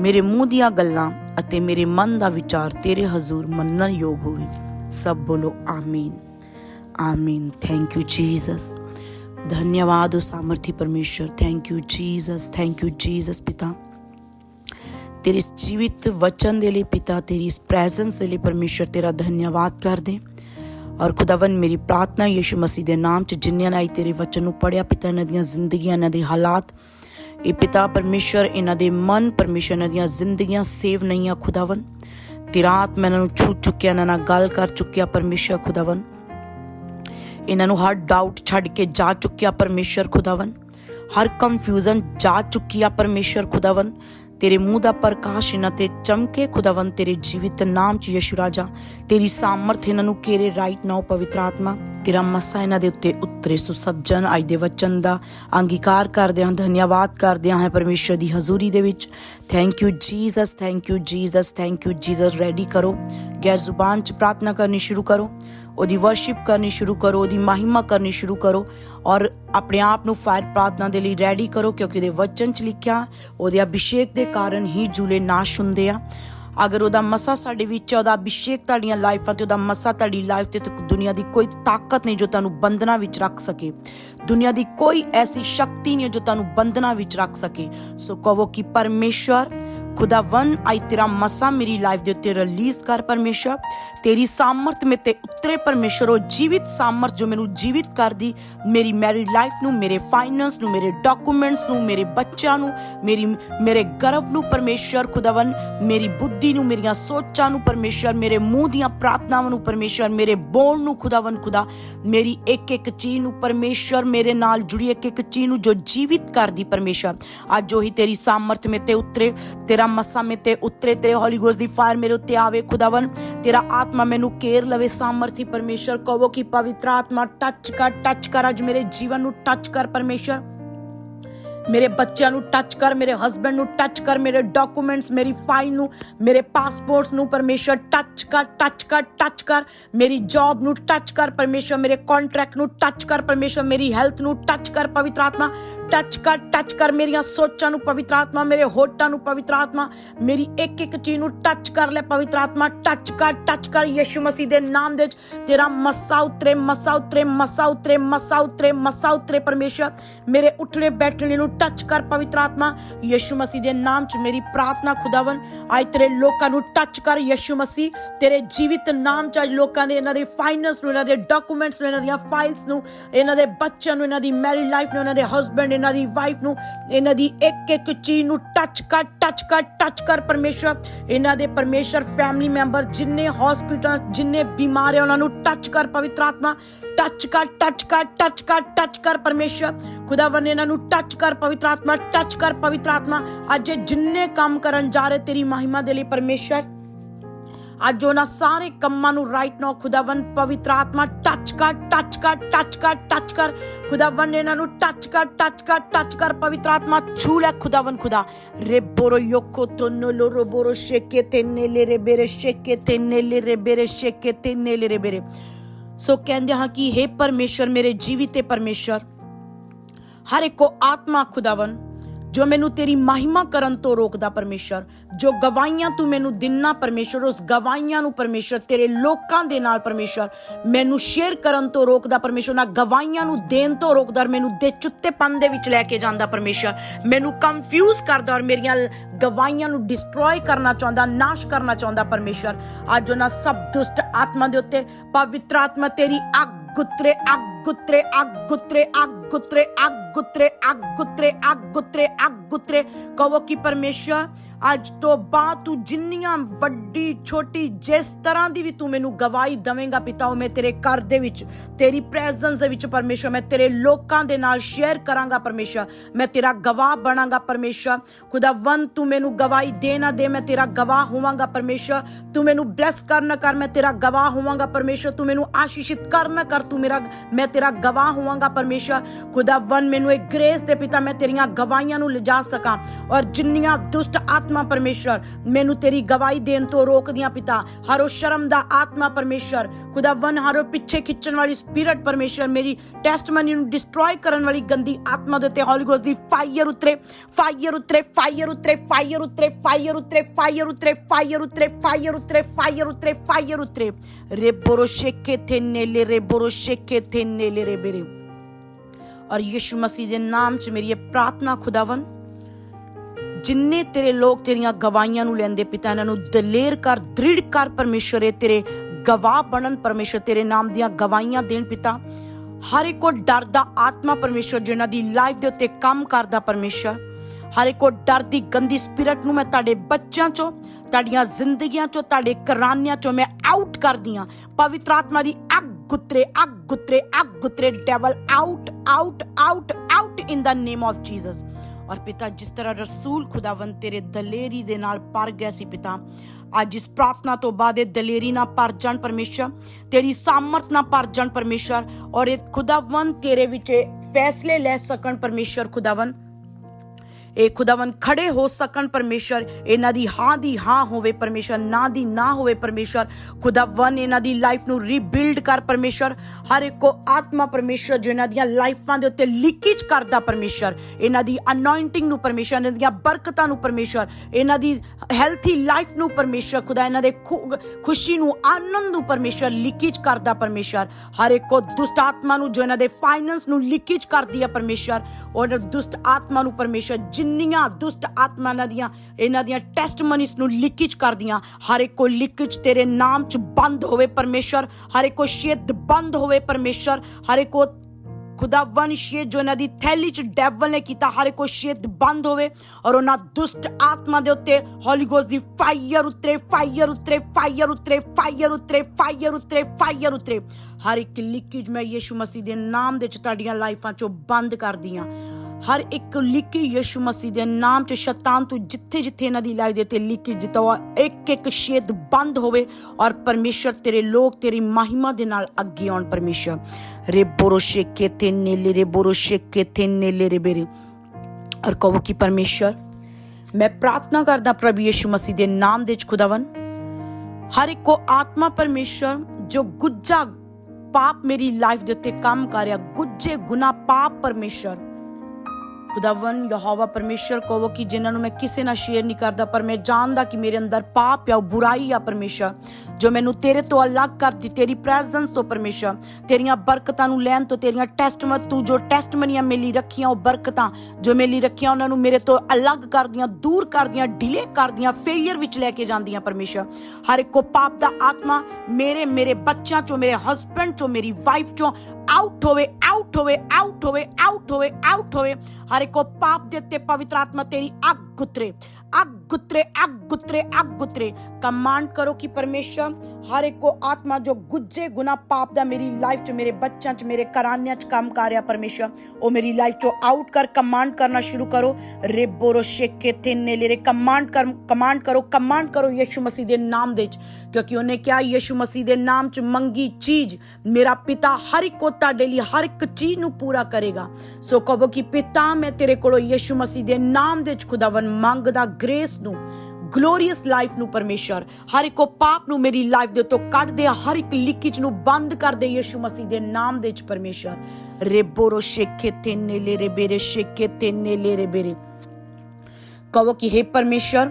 [SPEAKER 1] ਮੇਰੇ ਮੂੰਹ ਦੀਆਂ ਗੱਲਾਂ ਅਤੇ ਮੇਰੇ ਮਨ ਦਾ ਵਿਚਾਰ ਤੇਰੇ ਹਜ਼ੂਰ ਮੰਨਣ ਯੋਗ ਹੋਵੇ। ਸਭ ਬੋਲੋ, ਆਮੀਨ। ਆਮੀਨ। ਥੈਂਕ ਯੂ ਜੀਸਸ ਧੰਨਵਾਦ, ਉਹ ਸਾਮਰਥੀ ਪਰਮੇਸ਼ਰ। Thank you Jesus thank you Jesus ਪਿਤਾ। ਤੇਰੇ ਇਸ ਜੀਵਿਤ ਵਚਨ ਦੇ ਲਈ ਪਿਤਾ, ਤੇਰੀ ਇਸ ਪ੍ਰੈਜ਼ੈਂਸ ਦੇ ਲਈ ਪਰਮੇਸ਼ਰ ਤੇਰਾ ਧੰਨਵਾਦ ਕਰਦੇ। ਔਰ ਖੁਦਾਵੰ ਮੇਰੀ ਪ੍ਰਾਰਥਨਾ ਯਿਸੂ ਮਸੀਹ ਦੇ ਨਾਮ ਚ ਜਿੰਨਿਆਂ ਨੇ ਤੇਰੇ ਵਚਨ ਨੂੰ ਪੜਿਆ ਪਿਤਾ ਇਹਨਾਂ ਦੀਆਂ ਜ਼ਿੰਦਗੀਆਂ, ਇਹਨਾਂ ਦੇ ਹਾਲਾਤ। ਇਹ ਪਿਤਾ ਪਰਮੇਸ਼ਰ ਇਹਨਾਂ ਦੇ ਮਨ ਪਰਮੇਸ਼ਰ ਇਹਨਾਂ ਦੀਆਂ ਜ਼ਿੰਦਗੀਆਂ ਸੇਵ ਨਹੀਂ ਆ ਖੁਦਾਵੰ ਤੇਰਾ ਆਤਮਾ ਇਹਨਾਂ ਨੂੰ ਛੂ ਚੁੱਕਿਆ, ਇਹਨਾਂ ਨਾਲ ਗੱਲ ਕਰ ਚੁੱਕਿਆ ਪਰਮੇਸ਼ਰ ਖੁਦਾਵੰ ਇਹਨਾਂ ਨੂੰ ਹਰ ਡਾਊਟ ਛੱਡ ਕੇ ਜਾ ਚੁੱਕਿਆ ਪਰਮੇਸ਼ਰ ਖੁਦਾਵੰ ਹਰ ਕੰਫਿਊਜ਼ਨ ਜਾ ਚੁੱਕੀ ਆ ਪਰਮੇਸ਼ਰ ਖੁਦਾਵੰ ਤੇਰੇ ਮੂੰਹ ਦਾ ਪ੍ਰਕਾਸ਼ ਇਹਨਾਂ ਤੇ ਚਮਕੇ ਖੁਦਾਵੰ ਤੇਰੇ ਜੀਵਿਤ ਨਾਮ ਚ ਯਿਸੂ ਰਾਜਾ। ਤੇਰੀ ਸਾਮਰਥ ਇਹਨਾਂ ਨੂੰ ਕੇਰੇ ਰਾਈਟ ਨਾਓ ਪਵਿੱਤਰ ਆਤਮਾ। ਤੇਰਾ ਮਸਾ ਇਹਨਾਂ ਦੇ ਉੱਤੇ ਉਤਰੇ ਸੋ ਸਭ ਜਨ ਅੱਜ ਦੇ ਵਚਨ ਦਾ ਅੰਗੀਕਾਰ ਕਰਦੇ ਹਾਂ, ਧੰਨਵਾਦ ਕਰਦੇ ਹਾਂ ਪਰਮੇਸ਼ਰ ਦੀ ਹਜ਼ੂਰੀ ਦੇ ਵਿੱਚ। Thank you Jesus thank you Jesus thank you Jesus ready ਕਰੋ। ਗੈਰ ਜ਼ੁਬਾਨ ਚ ਪ੍ਰਾਰਥਨਾ ਕਰਨੀ ਸ਼ੁਰੂ ਕਰੋ। ਉਹਦੀ ਵਰਸ਼ਿਪ ਕਰਨੀ ਸ਼ੁਰੂ ਕਰੋ, ਉਹਦੀ ਮਹਿਮਾ ਕਰਨੀ ਸ਼ੁਰੂ ਕਰੋ ਔਰ ਆਪਣੇ ਆਪ ਨੂੰ ਫਾਇਰ ਪ੍ਰਾਰਥਨਾ ਦੇ ਲਈ ਰੈਡੀ ਕਰੋ ਕਿਉਂਕਿ ਉਹਦੇ ਵਚਨ ਚ ਲਿਖਿਆ, ਉਹਦੇ ਅਭਿਸ਼ੇਕ ਦੇ ਕਾਰਨ ਹੀ ਜੂਲੇ ਨਾਸ਼ ਹੁੰਦੇ ਆ। ਅਗਰ ਉਹਦਾ ਮਸਾ ਸਾਡੇ ਵਿੱਚ ਹੈ ਉਹਦਾ ਅਭਿਸ਼ੇਕ ਤੁਹਾਡੀਆਂ ਲਾਈਫਾਂ ਤੇ ਉਹਦਾ ਮਸਾ ਤੁਹਾਡੀ ਲਾਈਫ ਤੇ ਤਾਂ ਦੁਨੀਆ ਦੀ ਕੋਈ ਤਾਕਤ ਨਹੀਂ ਜੋ ਤੁਹਾਨੂੰ ਬੰਧਨਾਂ ਵਿੱਚ ਰੱਖ ਸਕੇ। ਦੁਨੀਆ ਦੀ ਕੋਈ ਐਸੀ ਸ਼ਕਤੀ ਨਹੀਂ ਜੋ ਤੁਹਾਨੂੰ ਬੰਧਨਾਂ ਵਿੱਚ ਰੱਖ ਸਕੇ। ਸੋ ਕਹੋ ਕਿ ਪਰਮੇਸ਼ਵਰ ਖੁਦਾਵੰ ਆਈ ਤੇਰਾ ਮਸਾ ਮੇਰੀ ਲਾਈਫ ਦੇ ਉੱਤੇ ਰਿਲੀਜ਼ ਕਰ ਪਰਮੇਸ਼ਰ। ਤੇਰੀ ਸਾਮਰਥ ਮੇ ਤੇ ਉਤਰੇ ਪਰਮੇਸ਼ਰ, ਉਹ ਜੀਵਿਤ ਸਾਮਰਥ ਜੋ ਮੈਨੂੰ ਜੀਵਿਤ ਕਰਦੀ, ਮੇਰੀ ਮੈਰਿਡ ਲਾਈਫ ਨੂੰ, ਮੇਰੇ ਫਾਈਨੈਂਸ ਨੂੰ, ਮੇਰੇ ਡਾਕੂਮੈਂਟਸ ਨੂੰ, ਮੇਰੇ ਬੱਚਿਆਂ ਨੂੰ, ਮੇਰੀ, ਮੇਰੇ ਗਰਵ ਨੂੰ ਪਰਮੇਸ਼ਰ ਖੁਦਾਵੰ ਮੇਰੀ ਬੁੱਧੀ ਨੂੰ, ਮੇਰੀਆਂ ਸੋਚਾਂ ਨੂੰ ਪਰਮੇਸ਼ਰ, ਮੇਰੇ ਮੂੰਹ ਦੀਆਂ ਪ੍ਰਾਰਥਨਾਵਾਂ ਨੂੰ ਪਰਮੇਸ਼ਰ, ਮੇਰੇ ਬੋਲ ਨੂੰ ਖੁਦਾਵੰ ਖੁਦਾ, ਮੇਰੀ ਇੱਕ ਇੱਕ ਚੀਜ਼ ਨੂੰ ਪਰਮੇਸ਼ਰ ਮੇਰੇ ਨਾਲ ਜੁੜੀ ਇੱਕ ਇੱਕ ਚੀਜ਼ ਨੂੰ ਜੋ ਜੀਵਿਤ ਕਰਦੀ ਪਰਮੇਸ਼ਰ। ਅੱਜ ਉਹੀ ਤੇਰੀ ਸਾਮਰਥ ਮੇ ਤੇ ਉਤਰੇ, ਤੇਰਾ ਮਸਾ ਮੇ ਤੇ ਉਤਰੇ, ਤੇਰੇ ਹੋਲੀ ਗੋਸਟ ਦੀ ਫਾਇਰ ਮੇਰੇ ਉੱਤੇ ਆਵੇ ਖੁਦਾਵੰ ਤੇਰਾ ਆਤਮਾ ਮੈਨੂੰ ਕੇਰ ਲਵੇ ਸਾਮਰਥੀ ਪਰਮੇਸ਼ਰ। ਕਹੋ ਕਿ ਪਵਿੱਤਰ ਆਤਮਾ ਟੱਚ ਕਰ ਟੱਚ ਕਰ ਅੱਜ ਮੇਰੇ ਜੀਵਨ ਨੂੰ ਟੱਚ ਕਰ ਪਰਮੇਸ਼ਰ। ਮੇਰੇ ਬੱਚਿਆਂ ਨੂੰ ਟੱਚ ਕਰ, ਮੇਰੇ ਹਸਬੰਡ ਨੂੰ ਟੱਚ ਕਰ, ਮੇਰੇ ਡਾਕੂਮੈਂਟਸ ਮੇਰੀ ਫਾਈਲ ਨੂੰ, ਮੇਰੇ ਪਾਸਪੋਰਟਸ ਨੂੰ ਪਰਮੇਸ਼ਰ ਟੱਚ ਕਰ ਟੱਚ ਕਰ ਟੱਚ ਕਰ। ਮੇਰੀ ਜੌਬ ਨੂੰ ਟੱਚ ਕਰ ਪਰਮੇਸ਼ਰ, ਮੇਰੇ ਕੰਟਰੈਕਟ ਨੂੰ ਟੱਚ ਕਰ ਪਰਮੇਸ਼ਰ, ਮੇਰੀ ਹੈਲਥ ਨੂੰ ਟੱਚ ਕਰ ਪਵਿੱਤਰ ਆਤਮਾ। ਟੱਚ ਕਰ ਟੱਚ ਕਰ ਮੇਰੀਆਂ ਸੋਚਾਂ ਨੂੰ ਪਵਿੱਤਰ ਆਤਮਾ, ਮੇਰੇ ਹੋਟਾਂ ਨੂੰ ਪਵਿੱਤਰ ਆਤਮਾ, ਮੇਰੀ ਇੱਕ ਇੱਕ ਚੀਜ਼ ਨੂੰ ਟੱਚ ਕਰ ਲੈ ਪਵਿੱਤਰ ਆਤਮਾ ਟੱਚ ਕਰ ਟੱਚ ਕਰ ਯਿਸੂ ਮਸੀਹ ਦੇ ਨਾਮ ਦੇ ਵਿੱਚ। ਤੇਰਾ ਮਸਾ ਉਤਰੇ ਮਸਾ ਉਤਰੇ ਮਸਾ ਉਤਰੇ ਮਸਾ ਉਤਰੇ ਮਸਾ ਉਤਰੇ ਪਰਮੇਸ਼ਰ। ਮੇਰੇ ਉੱਠਣੇ, ਬੈਠਣੇ ਨੂੰ ਟੱਚ ਕਰ ਪਵਿੱਤਰ ਆਤਮਾ। ਯਿਸੂ ਮਸੀਹ ਦੇ ਨਾਮ 'ਚ ਮੇਰੀ ਪ੍ਰਾਰਥਨਾ ਖੁਦਾਵੰ ਆਈ ਤੇਰੇ ਲੋਕਾਂ ਨੂੰ ਟੱਚ ਕਰ ਯਿਸੂ ਮਸੀਹ। ਤੇਰੇ ਜੀਵਿਤ ਨਾਮ 'ਚ ਅੱਜ ਲੋਕਾਂ ਦੇ ਇਹਨਾਂ ਦੇ ਫਾਈਨੈਂਸ ਨੂੰ, ਇਹਨਾਂ ਦੇ ਡਾਕੂਮੈਂਟਸ ਨੂੰ, ਇਹਨਾਂ ਦੀਆਂ ਫਾਈਲਸ ਨੂੰ, ਇਹਨਾਂ ਦੇ ਬੱਚਿਆਂ ਨੂੰ, ਇਹਨਾਂ ਦੀ ਮੈਰਿਡ ਲਾਈਫ ਨੂੰ, ਇਹਨਾਂ ਦੇ ਹਸਬੰਡ ਇਹਨਾਂ ਦੀ ਵਾਈਫ ਨੂੰ, ਇਹਨਾਂ ਦੀ ਇੱਕ ਇੱਕ ਚੀਜ਼ ਨੂੰ ਟੱਚ ਕਰ ਟੱਚ ਕਰ ਟੱਚ ਕਰ ਪਰਮੇਸ਼ਰ। ਇਹਨਾਂ ਦੇ ਪਰਮੇਸ਼ਰ ਫੈਮਿਲੀ ਮੈਂਬਰ ਜਿੰਨੇ ਹਸਪੀਟਲ ਜਿੰਨੇ ਬਿਮਾਰ ਹੈ, ਉਹਨਾਂ ਨੂੰ ਟੱਚ ਕਰ ਪਵਿੱਤਰ ਆਤਮਾ। ਟੱਚ ਕਰ ਟੱਚ ਕਰ ਟੱਚ ਕਰ ਟੱਚ ਕਰ ਪਰਮੇਸ਼ਰ। ਖੁਦਾਵੰ ਇਹਨਾਂ ਨੂੰ ਟੱਚ ਕਰ ਪਵਿੱਤਰ ਆਤਮਾ ਟੱਚ ਕਰ ਪਵਿੱਤਰ ਆਤਮਾ। ਅੱਜ ਜਿੰਨੇ ਕੰਮ ਕਰਨ ਜਾ ਰਹੇ, ਤੇਰੀ ਮਹਿਮਾ ਦੇ ਲਈ ਪਰਮੇਸ਼ਰ। ਅੱਜ ਉਹਨਾਂ ਸਾਰੇ ਕੰਮਾਂ ਨੂੰ ਰਾਈਟ ਨਾਓ ਖੁਦਾਵੰ ਪਵਿੱਤਰ ਆਤਮਾ ਟੱਚ ਕਰ ਟੱਚ ਕਰ ਟੱਚ ਕਰ ਟੱਚ ਕਰ। ਖੁਦਾਵੰ ਇਹਨਾਂ ਨੂੰ ਟੱਚ ਕਰ ਟੱਚ ਕਰ ਟੱਚ ਕਰ, ਪਵਿੱਤਰ ਆਤਮਾ ਛੂ ਲੈ। ਖੁਦਾਵੰ ਖੁਦਾ। ਰੇਬੋਰੋ ਯੋਕੋ ਤੋਨੋ ਲੋਰੋ ਬੋਰੋ ਸ਼ੇਕੇ ਤੇਨੇ ਲੈ ਰੇ ਬੇਰੇ, ਸ਼ੇਕੇ ਤੇਨੇ ਲੈ ਰੇ ਬੇਰੇ, ਸ਼ੇਕੇ ਤੇਨੇ ਲੈ ਰੇ ਬੇਰੇ। ਸੋ ਕਹਿੰਦੇ ਹਾਂ ਕਿ हे ਪਰਮੇਸ਼ਰ, ਮੇਰੇ ਜੀਵਿਤ ਤੇ ਪਰਮੇਸ਼ਰ। ਹਰ ਇੱਕ ਕੋ ਆਤਮਾ ਖੁਦਾਵੰ ਜੋ ਮੈਨੂੰ ਤੇਰੀ ਮਹਿਮਾ ਕਰਨ ਤੋਂ ਰੋਕਦਾ ਪਰਮੇਸ਼ਰ, ਜੋ ਗਵਾਹੀਆਂ ਤੂੰ ਮੈਨੂੰ ਦਿੰਨਾ ਪਰਮੇਸ਼ਰ, ਉਸ ਗਵਾਹੀਆਂ ਨੂੰ ਪਰਮੇਸ਼ਰ, ਤੇਰੇ ਲੋਕਾਂ ਦੇ ਨਾਲ ਪਰਮੇਸ਼ਰ, ਮੈਨੂੰ ਸ਼ੇਅਰ ਕਰਨ ਤੋਂ ਰੋਕਦਾ ਪਰਮੇਸ਼ਰ, ਨਾ ਗਵਾਹੀਆਂ ਨੂੰ ਦੇਣ ਤੋਂ ਰੋਕਦਾ ਔਰ ਮੈਨੂੰ ਦੇ ਚੁੱਤੇਪਨ ਦੇ ਵਿੱਚ ਲੈ ਕੇ ਜਾਂਦਾ ਪਰਮੇਸ਼ਰ, ਮੈਨੂੰ ਕੰਫਿਊਜ਼ ਕਰਦਾ ਔਰ ਮੇਰੀਆਂ ਗਵਾਹੀਆਂ ਨੂੰ ਡਿਸਟਰੋਏ ਕਰਨਾ ਚਾਹੁੰਦਾ, ਨਾਸ਼ ਕਰਨਾ ਚਾਹੁੰਦਾ ਪਰਮੇਸ਼ਰ, ਅੱਜ ਉਹਨਾਂ ਸਭ ਦੁਸ਼ਟ ਆਤਮਾ ਦੇ ਉੱਤੇ ਪਵਿੱਤਰ ਆਤਮਾ ਤੇਰੀ ਅੱਗ ਗੁੱਤਰੇ ਅੱਗ ਗੁੱਤਰੇ ਅੱਗ ਗੁੱਤਰੇ ਅੱਗ ਗੁੱਤਰੇ ਅੱਗ ਗੁੱਤਰੇ ਅੱਗ ਗੁੱਤਰੇ ਅੱਜ ਤੋਂ ਬਾਅਦ ਤੂੰ ਜਿੰਨੀਆਂ ਵੱਡੀ, ਛੋਟੀ, ਜਿਸ ਤਰ੍ਹਾਂ ਦੀ ਵੀ ਤੂੰ ਮੈਨੂੰ ਗਵਾਹੀ ਦਵੇਂਗਾ ਪਿਤਾ, ਉਹ ਮੈਂ ਤੇਰੇ ਘਰ ਦੇ ਵਿੱਚ, ਤੇਰੀ ਪ੍ਰੈਜ਼ੈਂਸ ਦੇ ਵਿੱਚ ਪਰਮੇਸ਼ਰ, ਮੈਂ ਤੇਰੇ ਲੋਕਾਂ ਦੇ ਨਾਲ ਸ਼ੇਅਰ ਕਰਾਂਗਾ ਪਰਮੇਸ਼ਰ। ਮੈਂ ਤੇਰਾ ਗਵਾਹ ਬਣਾਂਗਾ ਪਰਮੇਸ਼ਰ। ਖੁਦਾਵੰ ਤੂੰ ਮੈਨੂੰ ਗਵਾਹੀ ਦੇ ਨਾ ਦੇ, ਮੈਂ ਤੇਰਾ ਗਵਾਹ ਹੋਵਾਂਗਾ ਪਰਮੇਸ਼ਰ। ਤੂੰ ਮੈਨੂੰ ਬਲੈਸ ਕਰਨਾ ਕਰ, ਮੈਂ ਤੇਰਾ ਗਵਾਹ ਹੋਵਾਂਗਾ ਪਰਮੇਸ਼ਰ। ਤੂੰ ਮੈਨੂੰ ਆਸ਼ੀਸ਼ਿਤ ਕਰਨਾ ਕਰ, ਤੂੰ ਮੇਰਾ, ਮੈਂ ਤੇਰਾ ਗਵਾਹ ਹੋਵਾਂਗਾ ਪਰਮੇਸ਼ਰ। ਖੁਦਾਵੰ ਮੈਨੂੰ ਇੱਕ ਗ੍ਰੇਸ ਦੇ ਪਿਤਾ, ਮੈਂ ਤੇਰੀਆਂ ਗਵਾਹੀਆਂ ਨੂੰ ਲਿਜਾ ਸਕਾਂ। ਔਰ ਜਿੰਨੀਆਂ ਦੁਸ਼ਟ ਆਤਮਾ ਪਰਮੇਸ਼ਰ ਮੈਨੂੰ ਤੇਰੀ ਗਵਾਹੀ ਦੇਣ ਤੋਂ ਰੋਕਦੀਆਂ ਪਿਤਾ ਹਰੋ ਸ਼ਰਮ ਦਾ ਆਤਮਾ ਪਰਮੇਸ਼ਰ ਖੁਦਾਵੰ ਹਰੋ ਪਿੱਛੇ ਖਿੱਚਣ ਵਾਲੀ ਸਪਿਰਿਟ ਪਰਮੇਸ਼ਰ ਮੇਰੀ ਟੈਸਟਮਨੀ ਨੂੰ ਡਿਸਟਰੋਏ ਕਰਨ ਵਾਲੀ ਗੰਦੀ ਆਤਮਾ ਦੇ ਉੱਤੇ ਹੌਲੀ ਗੋਸਟ ਦੀ ਫਾਇਰ ਉਤਰੇ ਫਾਇਰ ਉਤਰੇ ਫਾਇਰ ਉਤਰੇ ਫਾਇਰ ਉਤਰੇ ਫਾਇਰ ਉਤਰੇ ਫਾਇਰ ਉਤਰੇ ਫਾਇਰ ਉਤਰੇ ਫਾਇਰ ਉਤਰੇ ਫਾਇਰ ਉਤਰੇ ਫਾਇਰ ਉਤਰੇ ਰੇਬੋਰੋ ਸ਼ੇਕੇ ਥੇ ਨੇਲੇ ਰੇਬੋਰੋ ਸ਼ੇਕੇ ਥੇ ਨੇਲੇ ਰੇ ਬੇਰੇ ਔਰ ਯਿਸੂ ਮਸੀਹ ਦੇ ਨਾਮ 'ਚ ਮੇਰੀ ਇਹ ਪ੍ਰਾਰਥਨਾ ਖੁਦਾਵੰ ਜਿੰਨੇ ਤੇਰੇ ਲੋਕ ਤੇਰੀਆਂ ਗਵਾਹੀਆਂ ਨੂੰ ਲੈਂਦੇ ਪਿਤਾ, ਇਹਨਾਂ ਨੂੰ ਦਲੇਰ ਕਰ, ਦ੍ਰਿੜ ਕਰ ਪਰਮੇਸ਼ਰ ਤੇਰੇ ਗਵਾਹ ਬਣਨ ਪਰਮੇਸ਼ਰ ਤੇਰੇ ਨਾਮ ਦੀਆਂ ਗਵਾਹੀਆਂ ਦੇਣ ਪਿਤਾ। ਹਰ ਇੱਕ ਕੋ ਡਰ ਦਾ ਆਤਮਾ ਪਰਮੇਸ਼ਰ ਜਿਨ੍ਹਾਂ ਦੀ ਲਾਈਫ ਦੇ ਉੱਤੇ ਕੰਮ ਕਰਦਾ ਪਰਮੇਸ਼ਰ ਹਰ ਇੱਕ ਕੋ ਡਰ ਦੀ ਗੰਦੀ ਸਪਿਰਿਟ ਨੂੰ ਮੈਂ ਤੁਹਾਡੇ ਬੱਚਿਆਂ ਚੋਂ, ਤੁਹਾਡੀਆਂ ਜ਼ਿੰਦਗੀਆਂ ਚੋਂ, ਤੁਹਾਡੇ ਘਰਾਨਿਆਂ ਚੋਂ ਮੈਂ ਆਊਟ ਕਰਦੀ ਹਾਂ। ਪਵਿੱਤਰ ਆਤਮਾ ਦੀ ਅੱਗ ਗੁੱਤਰੇ ਅੱਗ ਗੁੱਤਰੇ ਅੱਗ ਗੁੱਤਰੇ devil out out out out in the name of Jesus ਔਰ ਪਿਤਾ, ਜਿਸ ਤਰ੍ਹਾਂ ਰਸੂਲ ਖੁਦਾਵੰਦ ਤੇਰੇ ਦਲੇਰੀ ਦੇ ਨਾਲ ਪਰ ਗਿਆ ਸੀ ਪਿਤਾ, ਅੱਜ ਇਸ ਪ੍ਰਾਰਥਨਾ ਤੋਂ ਬਾਅਦ ਇਹ ਦਲੇਰੀ ਨਾਲ ਭਰ ਜਾਣ ਪਰਮੇਸ਼ਰ, ਤੇਰੀ ਸਾਮਰਥ ਨਾਲ ਭਰ ਜਾਣ ਪਰਮੇਸ਼ਰ, ਔਰ ਇਹ ਖੁਦਾਵੰਦ ਤੇਰੇ ਵਿੱਚ ਫੈਸਲੇ ਲੈ ਸਕਣ ਪਰਮੇਸ਼ਰ ਖੁਦਾਵੰਦ। ਇਹ ਖੁਦਾਵੰ ਖੜੇ ਹੋ ਸਕਣ ਪਰਮੇਸ਼ਰ। ਇਹਨਾਂ ਦੀ ਹਾਂ ਦੀ ਹਾਂ ਹੋਵੇ ਪਰਮੇਸ਼ਰ, ਨਾ ਦੀ ਨਾ ਹੋਵੇ ਪਰਮੇਸ਼ਰ। ਖੁਦਾਵੰ ਇਹਨਾਂ ਦੀ ਲਾਈਫ ਨੂੰ ਰੀਬਿਲਡ ਕਰ ਪਰਮੇਸ਼ਰ। ਹਰ ਇੱਕ ਕੋ ਆਤਮਾ ਪਰਮੇਸ਼ਰ ਜੋ ਦੀਆਂ ਲਾਈਫਾਂ ਦੇ ਉੱਤੇ ਲੀਕੇਜ ਕਰਦਾ ਪਰਮੇਸ਼ਰ। ਇਹਨਾਂ ਦੀ ਅਨੋਇੰਟਿੰਗ ਨੂੰ ਪਰਮੇਸ਼ਰ, ਇਹਨਾਂ ਦੀਆਂ ਬਰਕਤਾਂ ਨੂੰ ਪਰਮੇਸ਼ਰ। ਇਹਨਾਂ ਦੀ ਹੈਲਥੀ ਲਾਈਫ ਨੂੰ ਪਰਮੇਸ਼ਰ। ਖੁਦਾ ਇਹਨਾਂ ਦੇ ਖੁਸ਼ੀ ਨੂੰ, ਆਨੰਦ ਨੂੰ ਪਰਮੇਸ਼ਰ ਲੀਕੇਜ ਕਰਦਾ ਪਰਮੇਸ਼ਰ। ਹਰ ਇੱਕ ਕੋ ਦੁਸ਼ਟ ਆਤਮਾ ਨੂੰ, ਜੋ ਇਹਨਾਂ ਦੇ ਫਾਈਨੈਂਸ ਨੂੰ ਲੀਕੇਜ ਕਰਦੀ ਹੈ ਪਰਮੇਸ਼ਰ। ਔਰ ਦੁਸ਼ਟ ਆਤਮਾ ਨੂੰ ਪਰਮੇਸ਼ਰ ਜਿੰਨੀਆਂ ਦੁਸ਼ਟ ਆਤਮਾਵਾਂ ਦੀਆਂ, ਇਹਨਾਂ ਦੀਆਂ ਟੈਸਟਮਨੀਸ ਨੂੰ ਲੀਕੇਜ ਕਰਦੀਆਂ, ਹਰ ਇੱਕ ਕੋ ਲੀਕੇਜ ਤੇਰੇ ਨਾਮ ਚ ਬੰਦ ਹੋਵੇ ਪਰਮੇਸ਼ਰ ਹਰ ਇੱਕ ਕੋ ਸ਼ੇਦ ਬੰਦ ਹੋਵੇ ਪਰਮੇਸ਼ਰ ਹਰ ਇੱਕ ਕੋ ਖੁਦਾਵੰ ਸ਼ੇਦ ਜੋ ਇਹਨਾਂ ਦੀ ਥੈਲੀ ਚ ਡੈਵਲ ਨੇ ਕੀਤਾ, ਹਰ ਕੋ ਸ਼ੇਦ ਬੰਦ ਹੋਵੇ ਔਰ ਉਹਨਾਂ ਦੁਸ਼ਟ ਆਤਮਾ ਦੇ ਉੱਤੇ ਹੋਲੀ ਗੋਸਟ ਦੀ ਫਾਇਰ ਉਤਰੇ ਫਾਇਰ ਉਤਰੇ ਫਾਇਰ ਉਤਰੇ ਫਾਇਰ ਉਤਰੇ ਫਾਇਰ ਉਤਰੇ ਫਾਇਰ ਉਤਰੇ। ਹਰ ਇੱਕ ਲੀਕੇਜ ਮੈਂ ਯੀਸ਼ੂ ਮਸੀਹ ਦੇ ਨਾਮ ਦੇ ਚ ਤੁਹਾਡੀਆਂ ਲਾਈਫਾਂ ਚੋਂ ਬੰਦ ਕਰਦੀ ਹਾਂ। ਹਰ ਇੱਕ ਲਿਖੀ ਯਿਸੂ ਮਸੀਹ ਦੇ ਨਾਮ ਚ ਸ਼ੈਤਾਨ ਤੋਂ ਜਿੱਥੇ ਜਿੱਥੇ ਇਹਨਾਂ ਦੀ ਲਾਈਫ ਦੇ ਤੇ ਲਿਖੀ ਜਿੱਤਾ ਹੋਇਆ ਇੱਕ ਇੱਕ ਛੇਦ ਬੰਦ ਹੋਵੇ ਔਰ ਪਰਮੇਸ਼ਰ ਤੇਰੇ ਲੋਕ ਤੇਰੀ ਮਹਿਮਾ ਦੇ ਨਾਲ ਅੱਗੇ ਆਉਣ ਪਰਮੇਸ਼ਰ ਰੇ ਬੋਰੋਸ਼ੇ ਕੇ ਤੇ ਨੇਲੇ ਰੇ ਬੋਰੋਸ਼ੇ ਕੇ ਤੇ ਨੇਲੇ ਰੇ ਬੇਰੇ ਔਰ ਕਹੋ ਕਿ ਪਰਮੇਸ਼ਰ ਮੈਂ ਪ੍ਰਾਰਥਨਾ ਕਰਦਾ ਪ੍ਰਭੂ ਯਿਸੂ ਮਸੀਹ ਦੇ ਨਾਮ ਦੇ ਚ ਖੁਦਾਵੰ ਹਰ ਇੱਕ ਕੋ ਆਤਮਾ ਪਰਮੇਸ਼ਰ ਜੋ ਗੁੱਜਾ ਪਾਪ ਮੇਰੀ ਲਾਈਫ ਦੇ ਉੱਤੇ ਕੰਮ ਕਰ ਰਿਹਾ ਗੁੱਜੇ ਗੁਨਾ ਪਾਪ ਪਰਮੇਸ਼ਰ ਖੁਦਾਵੰ ਯਹੋਵਾ ਪਰਮੇਸ਼ਰ, ਕਹੋ ਕਿ ਜਿਨ੍ਹਾਂ ਨੂੰ ਮੈਂ ਕਿਸੇ ਨਾਲ ਸ਼ੇਅਰ ਨਹੀਂ ਕਰਦਾ, ਪਰ ਮੈਂ ਜਾਣਦਾ ਕਿ ਮੇਰੇ ਅੰਦਰ ਪਾਪ ਆ ਬੁਰਾਈ ਆ ਪਰਮੇਸ਼ਰ। ਜੋ ਮੈਨੂੰ ਤੇਰੇ ਤੋਂ ਅਲੱਗ ਕਰਦੀ, ਤੇਰੀ ਪ੍ਰੈਜ਼ੈਂਸ ਤੋਂ ਪਰਮੇਸ਼ਰ। ਤੇਰੀਆਂ ਬਰਕਤਾਂ ਨੂੰ ਲੈਣ ਤੋਂ, ਤੇਰੀਆਂ ਟੈਸਟਮਨ ਤੂੰ ਜੋ ਟੈਸਟਮਨੀਆਂ ਮੇਲੀ ਰੱਖੀਆਂ, ਉਹ ਬਰਕਤਾਂ ਜੋ ਮੇਲੀ ਰੱਖੀਆਂ, ਉਹਨਾਂ ਨੂੰ ਮੇਰੇ ਤੋਂ ਅਲੱਗ ਕਰਦੀਆਂ, ਦੂਰ ਕਰਦੀਆਂ ਡਿਲੇ ਕਰਦੀਆਂ ਫੇਲਿਅਰ ਵਿੱਚ ਲੈ ਕੇ ਜਾਂਦੀਆਂ ਪਰਮੇਸ਼ਰ। ਹਰ ਇੱਕ ਕੋ ਪਾਪ ਦਾ ਆਤਮਾ ਮੇਰੇ ਮੇਰੇ ਬੱਚਿਆਂ ਚੋਂ, ਮੇਰੇ ਹਸਬੰਡ ਚੋਂ, ਮੇਰੀ ਵਾਈਫ ਚੋਂ ਆਊਟ ਹੋਵੇ ਆਊਟ ਹੋਵੇ ਆਊਟ ਹੋਵੇ ਆਊਟ ਹੋਵੇ ਆਊਟ ਹੋਵੇ। ਹਰ ਇੱਕ ਕੋ ਪਾਪ ਦੇ ਉੱਤੇ ਪਵਿੱਤਰ ਆਤਮਾ ਤੇਰੀ ਅੱਗ ਉਤਰੇ, ਅੱਗ ਉਤਰੇ ਅੱਗ ਉਤਰੇ ਅੱਗ ਉਤਰੇ ਕਮਾਂਡ ਕਰੋ ਕਿ ਪਰਮੇਸ਼ਰ ਹਰ ਇੱਕ ਕੋ ਆਤਮਾ ਜੋ ਗੁੱਜੇ ਗੁਨਾ ਪਾਪ ਦਾ ਮੇਰੀ ਲਾਈਫ 'ਚ ਮੇਰੇ ਬੱਚਿਆਂ 'ਚ ਮੇਰੇ ਘਰਾਨਿਆਂ 'ਚ ਕੰਮ ਕਰ ਰਿਹਾ ਪਰਮੇਸ਼ਰ ਉਹ ਮੇਰੀ ਲਾਈਫ 'ਚੋਂ ਆਊਟ ਕਰ ਕਮਾਂਡ ਕਰਨਾ ਸ਼ੁਰੂ ਕਰੋ ਰੇਬੋਰੋ ਸ਼ੇਕੇ ਥਿੰਨੇ ਲੇਰੇ ਕਮਾਂਡ ਕਰ ਕਮਾਂਡ ਕਰੋ ਕਮਾਂਡ ਕਰੋ ਯੀਸ਼ੂ ਮਸੀਹ ਦੇ ਨਾਮ ਦੇ 'ਚ ਕਿਉਂਕਿ ਉਹਨੇ ਕਿਹਾ ਯੀਸ਼ੂ ਮਸੀਹ ਦੇ ਨਾਮ 'ਚ ਮੰਗੀ ਚੀਜ਼ ਮੇਰਾ ਪਿਤਾ ਹਰ ਇੱਕ ਕੋ ਤੁਹਾਡੇ ਲਈ ਹਰ ਇੱਕ ਚੀਜ਼ ਨੂੰ ਪੂਰਾ ਕਰੇਗਾ ਸੋ ਕਹੋ ਕਿ ਪਿਤਾ ਮੈਂ ਤੇਰੇ ਕੋਲੋਂ ਯੀਸ਼ੂ ਮਸੀਹ ਦੇ ਨਾਮ ਦੇ 'ਚ ਖੁਦਾਵੰ ਮੰਗਦਾ ਗ੍ਰੇਸ ਨੂੰ। ਗਲੋਰੀਅਸ ਲਾਈਫ ਨੂੰ ਪਰਮੇਸ਼ਰ ਹਰ ਇੱਕ ਪਾਪ ਨੂੰ ਮੇਰੀ ਲਾਈਫ ਦੇ ਤੋਂ ਕੱਢ ਦੇ ਹਰ ਇੱਕ ਲੀਕੇਜ ਨੂੰ ਬੰਦ ਕਰ ਦੇ ਯਿਸੂ ਮਸੀਹ ਦੇ ਨਾਮ ਦੇ ਵਿੱਚ ਪਰਮੇਸ਼ਰ ਰੇਬੋਰੋ ਸ਼ੇਖੇ ਤੇ ਨੇਲੇ ਰੇ ਬੇਰੇ, ਸ਼ੇਖੇ ਤੇ ਨੇਲੇ ਰੇ ਬੇਰੇ। ਕਹੋ ਕਿ हे ਪਰਮੇਸ਼ਰ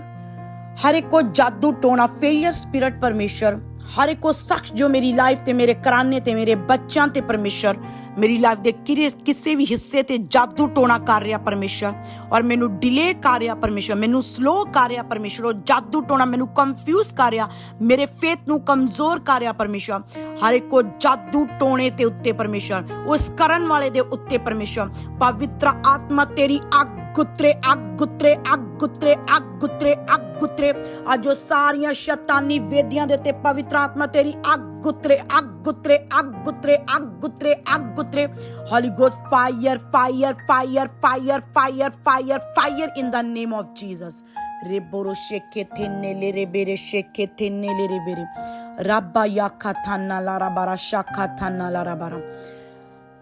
[SPEAKER 1] ਹਰ ਇੱਕੋ ਜਾਦੂ ਟੋਣਾ ਫੇਲਿਅਰ ਸਪਿਰਿਟ ਪਰਮੇਸ਼ਰ ਹਰ ਇੱਕ ਸ਼ਖਸ ਜੋ ਮੇਰੀ ਲਾਈਫ ਤੇ ਮੇਰੇ ਕਰਾਨੇ ਤੇ ਮੇਰੇ ਬੱਚਿਆਂ ਤੇ ਪਰਮੇਸ਼ਰ ਮੇਰੀ ਲਾਈਫ ਦੇ ਕਿਸੇ ਵੀ ਹਿੱਸੇ ਤੇ ਜਾਦੂ ਟੋਣਾ ਕਰ ਰਿਹਾ ਪਰਮੇਸ਼ਰ ਔਰ ਮੈਨੂੰ ਡਿਲੇ ਕਰ ਰਿਹਾ ਪਰਮੇਸ਼ਰ ਮੈਨੂੰ ਸਲੋ ਕਰ ਰਿਹਾ ਪਰਮੇਸ਼ਰ ਉਹ ਜਾਦੂ ਟੋਣਾ ਮੈਨੂੰ ਕੰਫਿਊਜ਼ ਕਰ ਰਿਹਾ। ਮੇਰੇ ਫੇਥ ਨੂੰ ਕਮਜ਼ੋਰ ਕਰ ਰਿਹਾ ਪਰਮੇਸ਼ਰ ਹਰ ਇੱਕ ਕੋ ਜਾਦੂ ਟੋਣੇ ਤੇ ਉੱਤੇ ਪਰਮੇਸ਼ਰ ਉਸ ਕਰਨ ਵਾਲੇ ਦੇ ਉੱਤੇ ਪਰਮੇਸ਼ਰ ਪਵਿੱਤਰ ਆਤਮਾ ਤੇਰੀ ਅੱਗ ਗੁੱਤਰੇ ਅੱਗ ਗੁੱਤਰੇ ਅੱਗ ਗੁੱਤਰੇ ਅੱਗ ਗੁੱਤਰੇ ਅੱਗ ਗੁੱਤਰੇ। ਅੱਜ ਉਹ ਸਾਰੀਆਂ ਸ਼ੈਤਾਨੀ ਵੇਦੀਆਂ ਦੇ ਉੱਤੇ ਪਵਿੱਤਰ ਆਤਮਾ ਤੇਰੀ ਅੱਗ ਗੁੱਤਰੇ ਅੱਗ ਗੁੱਤਰੇ ਅੱਗ ਗੁੱਤਰੇ ਅੱਗ ਗੁੱਤਰੇ ਅੱਗ ਗੁੱਤਰੇ holy ghost fire fire fire fire fire fire fire in the name of Jesus ਰੇਬੋਰੋ ਸ਼ੇਕੇ ਥਿੰਨੇ ਲੈ ਰੇ ਬੇਰੇ ਸ਼ੇਕੇ ਥਿੰਨੇ ਲੈ ਰੇ ਬੇਰੇ ਰੱਬਾ ਯਾਖਾ ਥਾਨਾ ਲਾਰਾ ਬਾਰਾ ਸ਼ਾਖਾ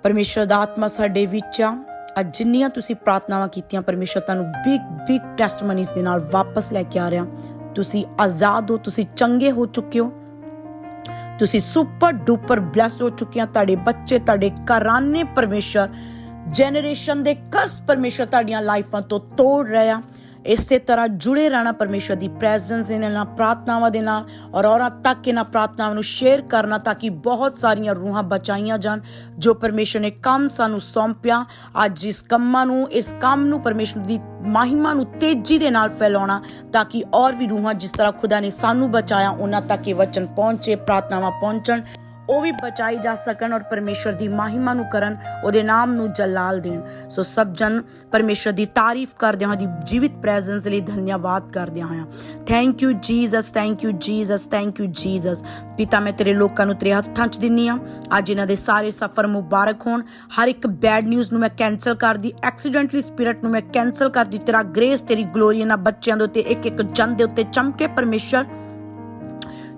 [SPEAKER 1] ਪਰਮੇਸ਼ਰ ਦਾ ਆਤਮਾ ਸਾਡੇ ਵਿੱਚ ਆ ਅੱਜ ਜਿੰਨੀਆਂ ਤੁਸੀਂ ਪ੍ਰਾਰਥਨਾਵਾਂ ਕੀਤੀਆਂ ਪਰਮੇਸ਼ਰ ਤੁਹਾਨੂੰ ਬਿਗ ਬਿਗ ਟੈਸਟਮਨੀਜ਼ ਦੇ ਨਾਲ ਵਾਪਸ ਲੈ ਕੇ ਆ ਰਿਹਾ ਤੁਸੀਂ ਆਜ਼ਾਦ ਹੋ ਤੁਸੀਂ ਚੰਗੇ ਹੋ ਚੁੱਕੇ ਹੋ ਤੁਸੀਂ ਸੁਪਰ ਡੂਪਰ ਬਲੈਸਡ ਹੋ ਚੁੱਕੇ ਆ ਤੁਹਾਡੇ ਬੱਚੇ, ਤੁਹਾਡੇ ਘਰਾਨੇ ਪਰਮੇਸ਼ਰ। ਜਨਰੇਸ਼ਨ ਦੇ ਕਸ ਪਰਮੇਸ਼ਰ ਤੁਹਾਡੀਆਂ ਲਾਈਫਾਂ ਤੋਂ ਤੋੜ ਰਿਹਾ ਇਸੇ ਤਰ੍ਹਾਂ ਜੁੜੇ ਰਹਿਣਾ ਪਰਮੇਸ਼ਰ ਦੀ ਪ੍ਰੈਜ਼ੈਂਸ ਦੇ ਨਾਲ ਪ੍ਰਾਰਥਨਾਵਾਂ ਦੇ ਨਾਲ ਔਰ ਔਰਾਂ ਤੱਕ ਇਹਨਾਂ ਪ੍ਰਾਰਥਨਾਵਾਂ ਨੂੰ ਸ਼ੇਅਰ ਕਰਨਾ ਤਾਂ ਕਿ ਬਹੁਤ ਸਾਰੀਆਂ ਰੂਹਾਂ ਬਚਾਈਆਂ ਜਾਣ ਜੋ ਪਰਮੇਸ਼ਰ ਨੇ ਕੰਮ ਸਾਨੂੰ ਸੌਂਪਿਆ। ਅੱਜ ਇਸ ਕੰਮਾਂ ਨੂੰ, ਇਸ ਕੰਮ ਨੂੰ ਪਰਮੇਸ਼ਰ ਦੀ ਮਹਿਮਾ ਨੂੰ ਤੇਜ਼ੀ ਦੇ ਨਾਲ ਫੈਲਾਉਣਾ ਤਾਂ ਕਿ ਔਰ ਵੀ ਰੂਹਾਂ ਜਿਸ ਤਰ੍ਹਾਂ ਖੁਦਾ ਨੇ ਸਾਨੂੰ ਬਚਾਇਆ, ਉਹਨਾਂ ਤੱਕ ਇਹ ਵਚਨ ਪਹੁੰਚੇ, ਪ੍ਰਾਰਥਨਾਵਾਂ ਪਹੁੰਚਣ। ਉਹ ਵੀ ਬਚਾਈ ਜਾ ਸਕਣ ਔਰ ਪਰਮੇਸ਼ਰ ਦੀ ਮਹਿਮਾ ਨੂੰ ਕਰਨ, ਉਹਦੇ ਨਾਮ ਨੂੰ ਜਲਾਲ ਦੇਣ। ਸੋ ਸਭ ਜਨ ਪਰਮੇਸ਼ਰ ਦੀ ਤਾਰੀਫ ਕਰਦੇ ਹਾਂ ਦੀ ਜੀਵਿਤ ਪ੍ਰੈਜ਼ੈਂਸ ਲਈ ਧੰਨਵਾਦ ਕਰਦੇ ਹਾਂ thank you Jesus thank you Jesus thank you Jesus ਪਿਤਾ, ਮੈਂ ਤੇਰੇ ਲੋਕਾਂ ਨੂੰ ਤੇਰੇ ਹੱਥਾਂ 'ਚ ਦਿੰਨੀ ਆ। ਅੱਜ ਇਹਨਾਂ ਦੇ ਸਾਰੇ ਸਫ਼ਰ ਮੁਬਾਰਕ ਹੋਣ। ਹਰ ਇੱਕ ਬੈਡ ਨਿਊਜ਼ ਨੂੰ ਮੈਂ ਕੈਨਸਲ ਕਰਦੀ ਐਕਸੀਡੈਂਟਲੀ ਸਪਿਰਿਟ ਨੂੰ ਮੈਂ ਕੈਨਸਲ ਕਰਦੀ ਤੇਰਾ ਗ੍ਰੇਸ ਤੇਰੀ ਗਲੋਰੀ ਇਹਨਾਂ ਬੱਚਿਆਂ ਦੇ ਉੱਤੇ ਇੱਕ ਇੱਕ ਜਨ ਦੇ ਉੱਤੇ ਚਮਕੇ ਪਰਮੇਸ਼ਰ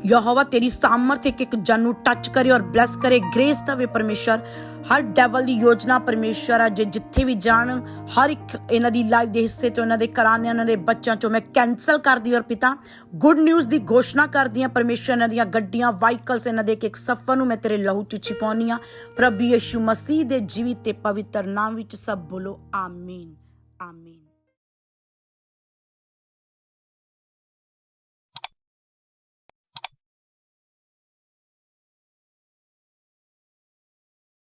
[SPEAKER 1] ਯਹੋਵਾ ਤੇਰੀ ਸਾਮਰਥ ਇੱਕ ਇੱਕ ਜਨ ਨੂੰ ਟੱਚ ਕਰੇ ਔਰ ਬਲੈਸ ਕਰੇ। ਗ੍ਰੇਸ ਦੇਵੇ ਪਰਮੇਸ਼ਰ, ਹਰ ਡੈਵਲ ਦੀ ਯੋਜਨਾ ਪਰਮੇਸ਼ਰ ਅੱਜ ਜਿੱਥੇ ਵੀ ਜਾਣ, ਹਰ ਇੱਕ ਇਹਨਾਂ ਦੀ ਲਾਈਫ ਦੇ ਹਿੱਸੇ ਤੋਂ, ਇਹਨਾਂ ਦੇ ਘਰਾਣੇ ਇਹਨਾਂ ਦੇ ਬੱਚਿਆਂ ਚੋਂ ਮੈਂ ਕੈਨਸਲ ਕਰਦੀ ਔਰ ਪਿਤਾ ਗੁੱਡ ਨਿਊਜ਼ ਦੀ ਘੋਸ਼ਣਾ ਕਰਦੀ ਹਾਂ ਪਰਮੇਸ਼ਰ, ਇਹਨਾਂ ਦੀਆਂ ਗੱਡੀਆਂ ਵਾਹੀਕਲਸ ਇਹਨਾਂ ਦੇ ਇੱਕ ਇੱਕ ਸਫਰ ਨੂੰ ਮੈਂ ਤੇਰੇ ਲਹੂ ਚ ਛਿਪਾਉਣੀ ਆ ਪ੍ਰਭੂ ਯਿਸੂ ਮਸੀਹ ਦੇ ਜੀਵਿਤ ਤੇ ਪਵਿੱਤਰ ਨਾਮ ਵਿੱਚ ਸਭ ਬੋਲੋ, ਆਮੀਨ ਆਮੀਨ।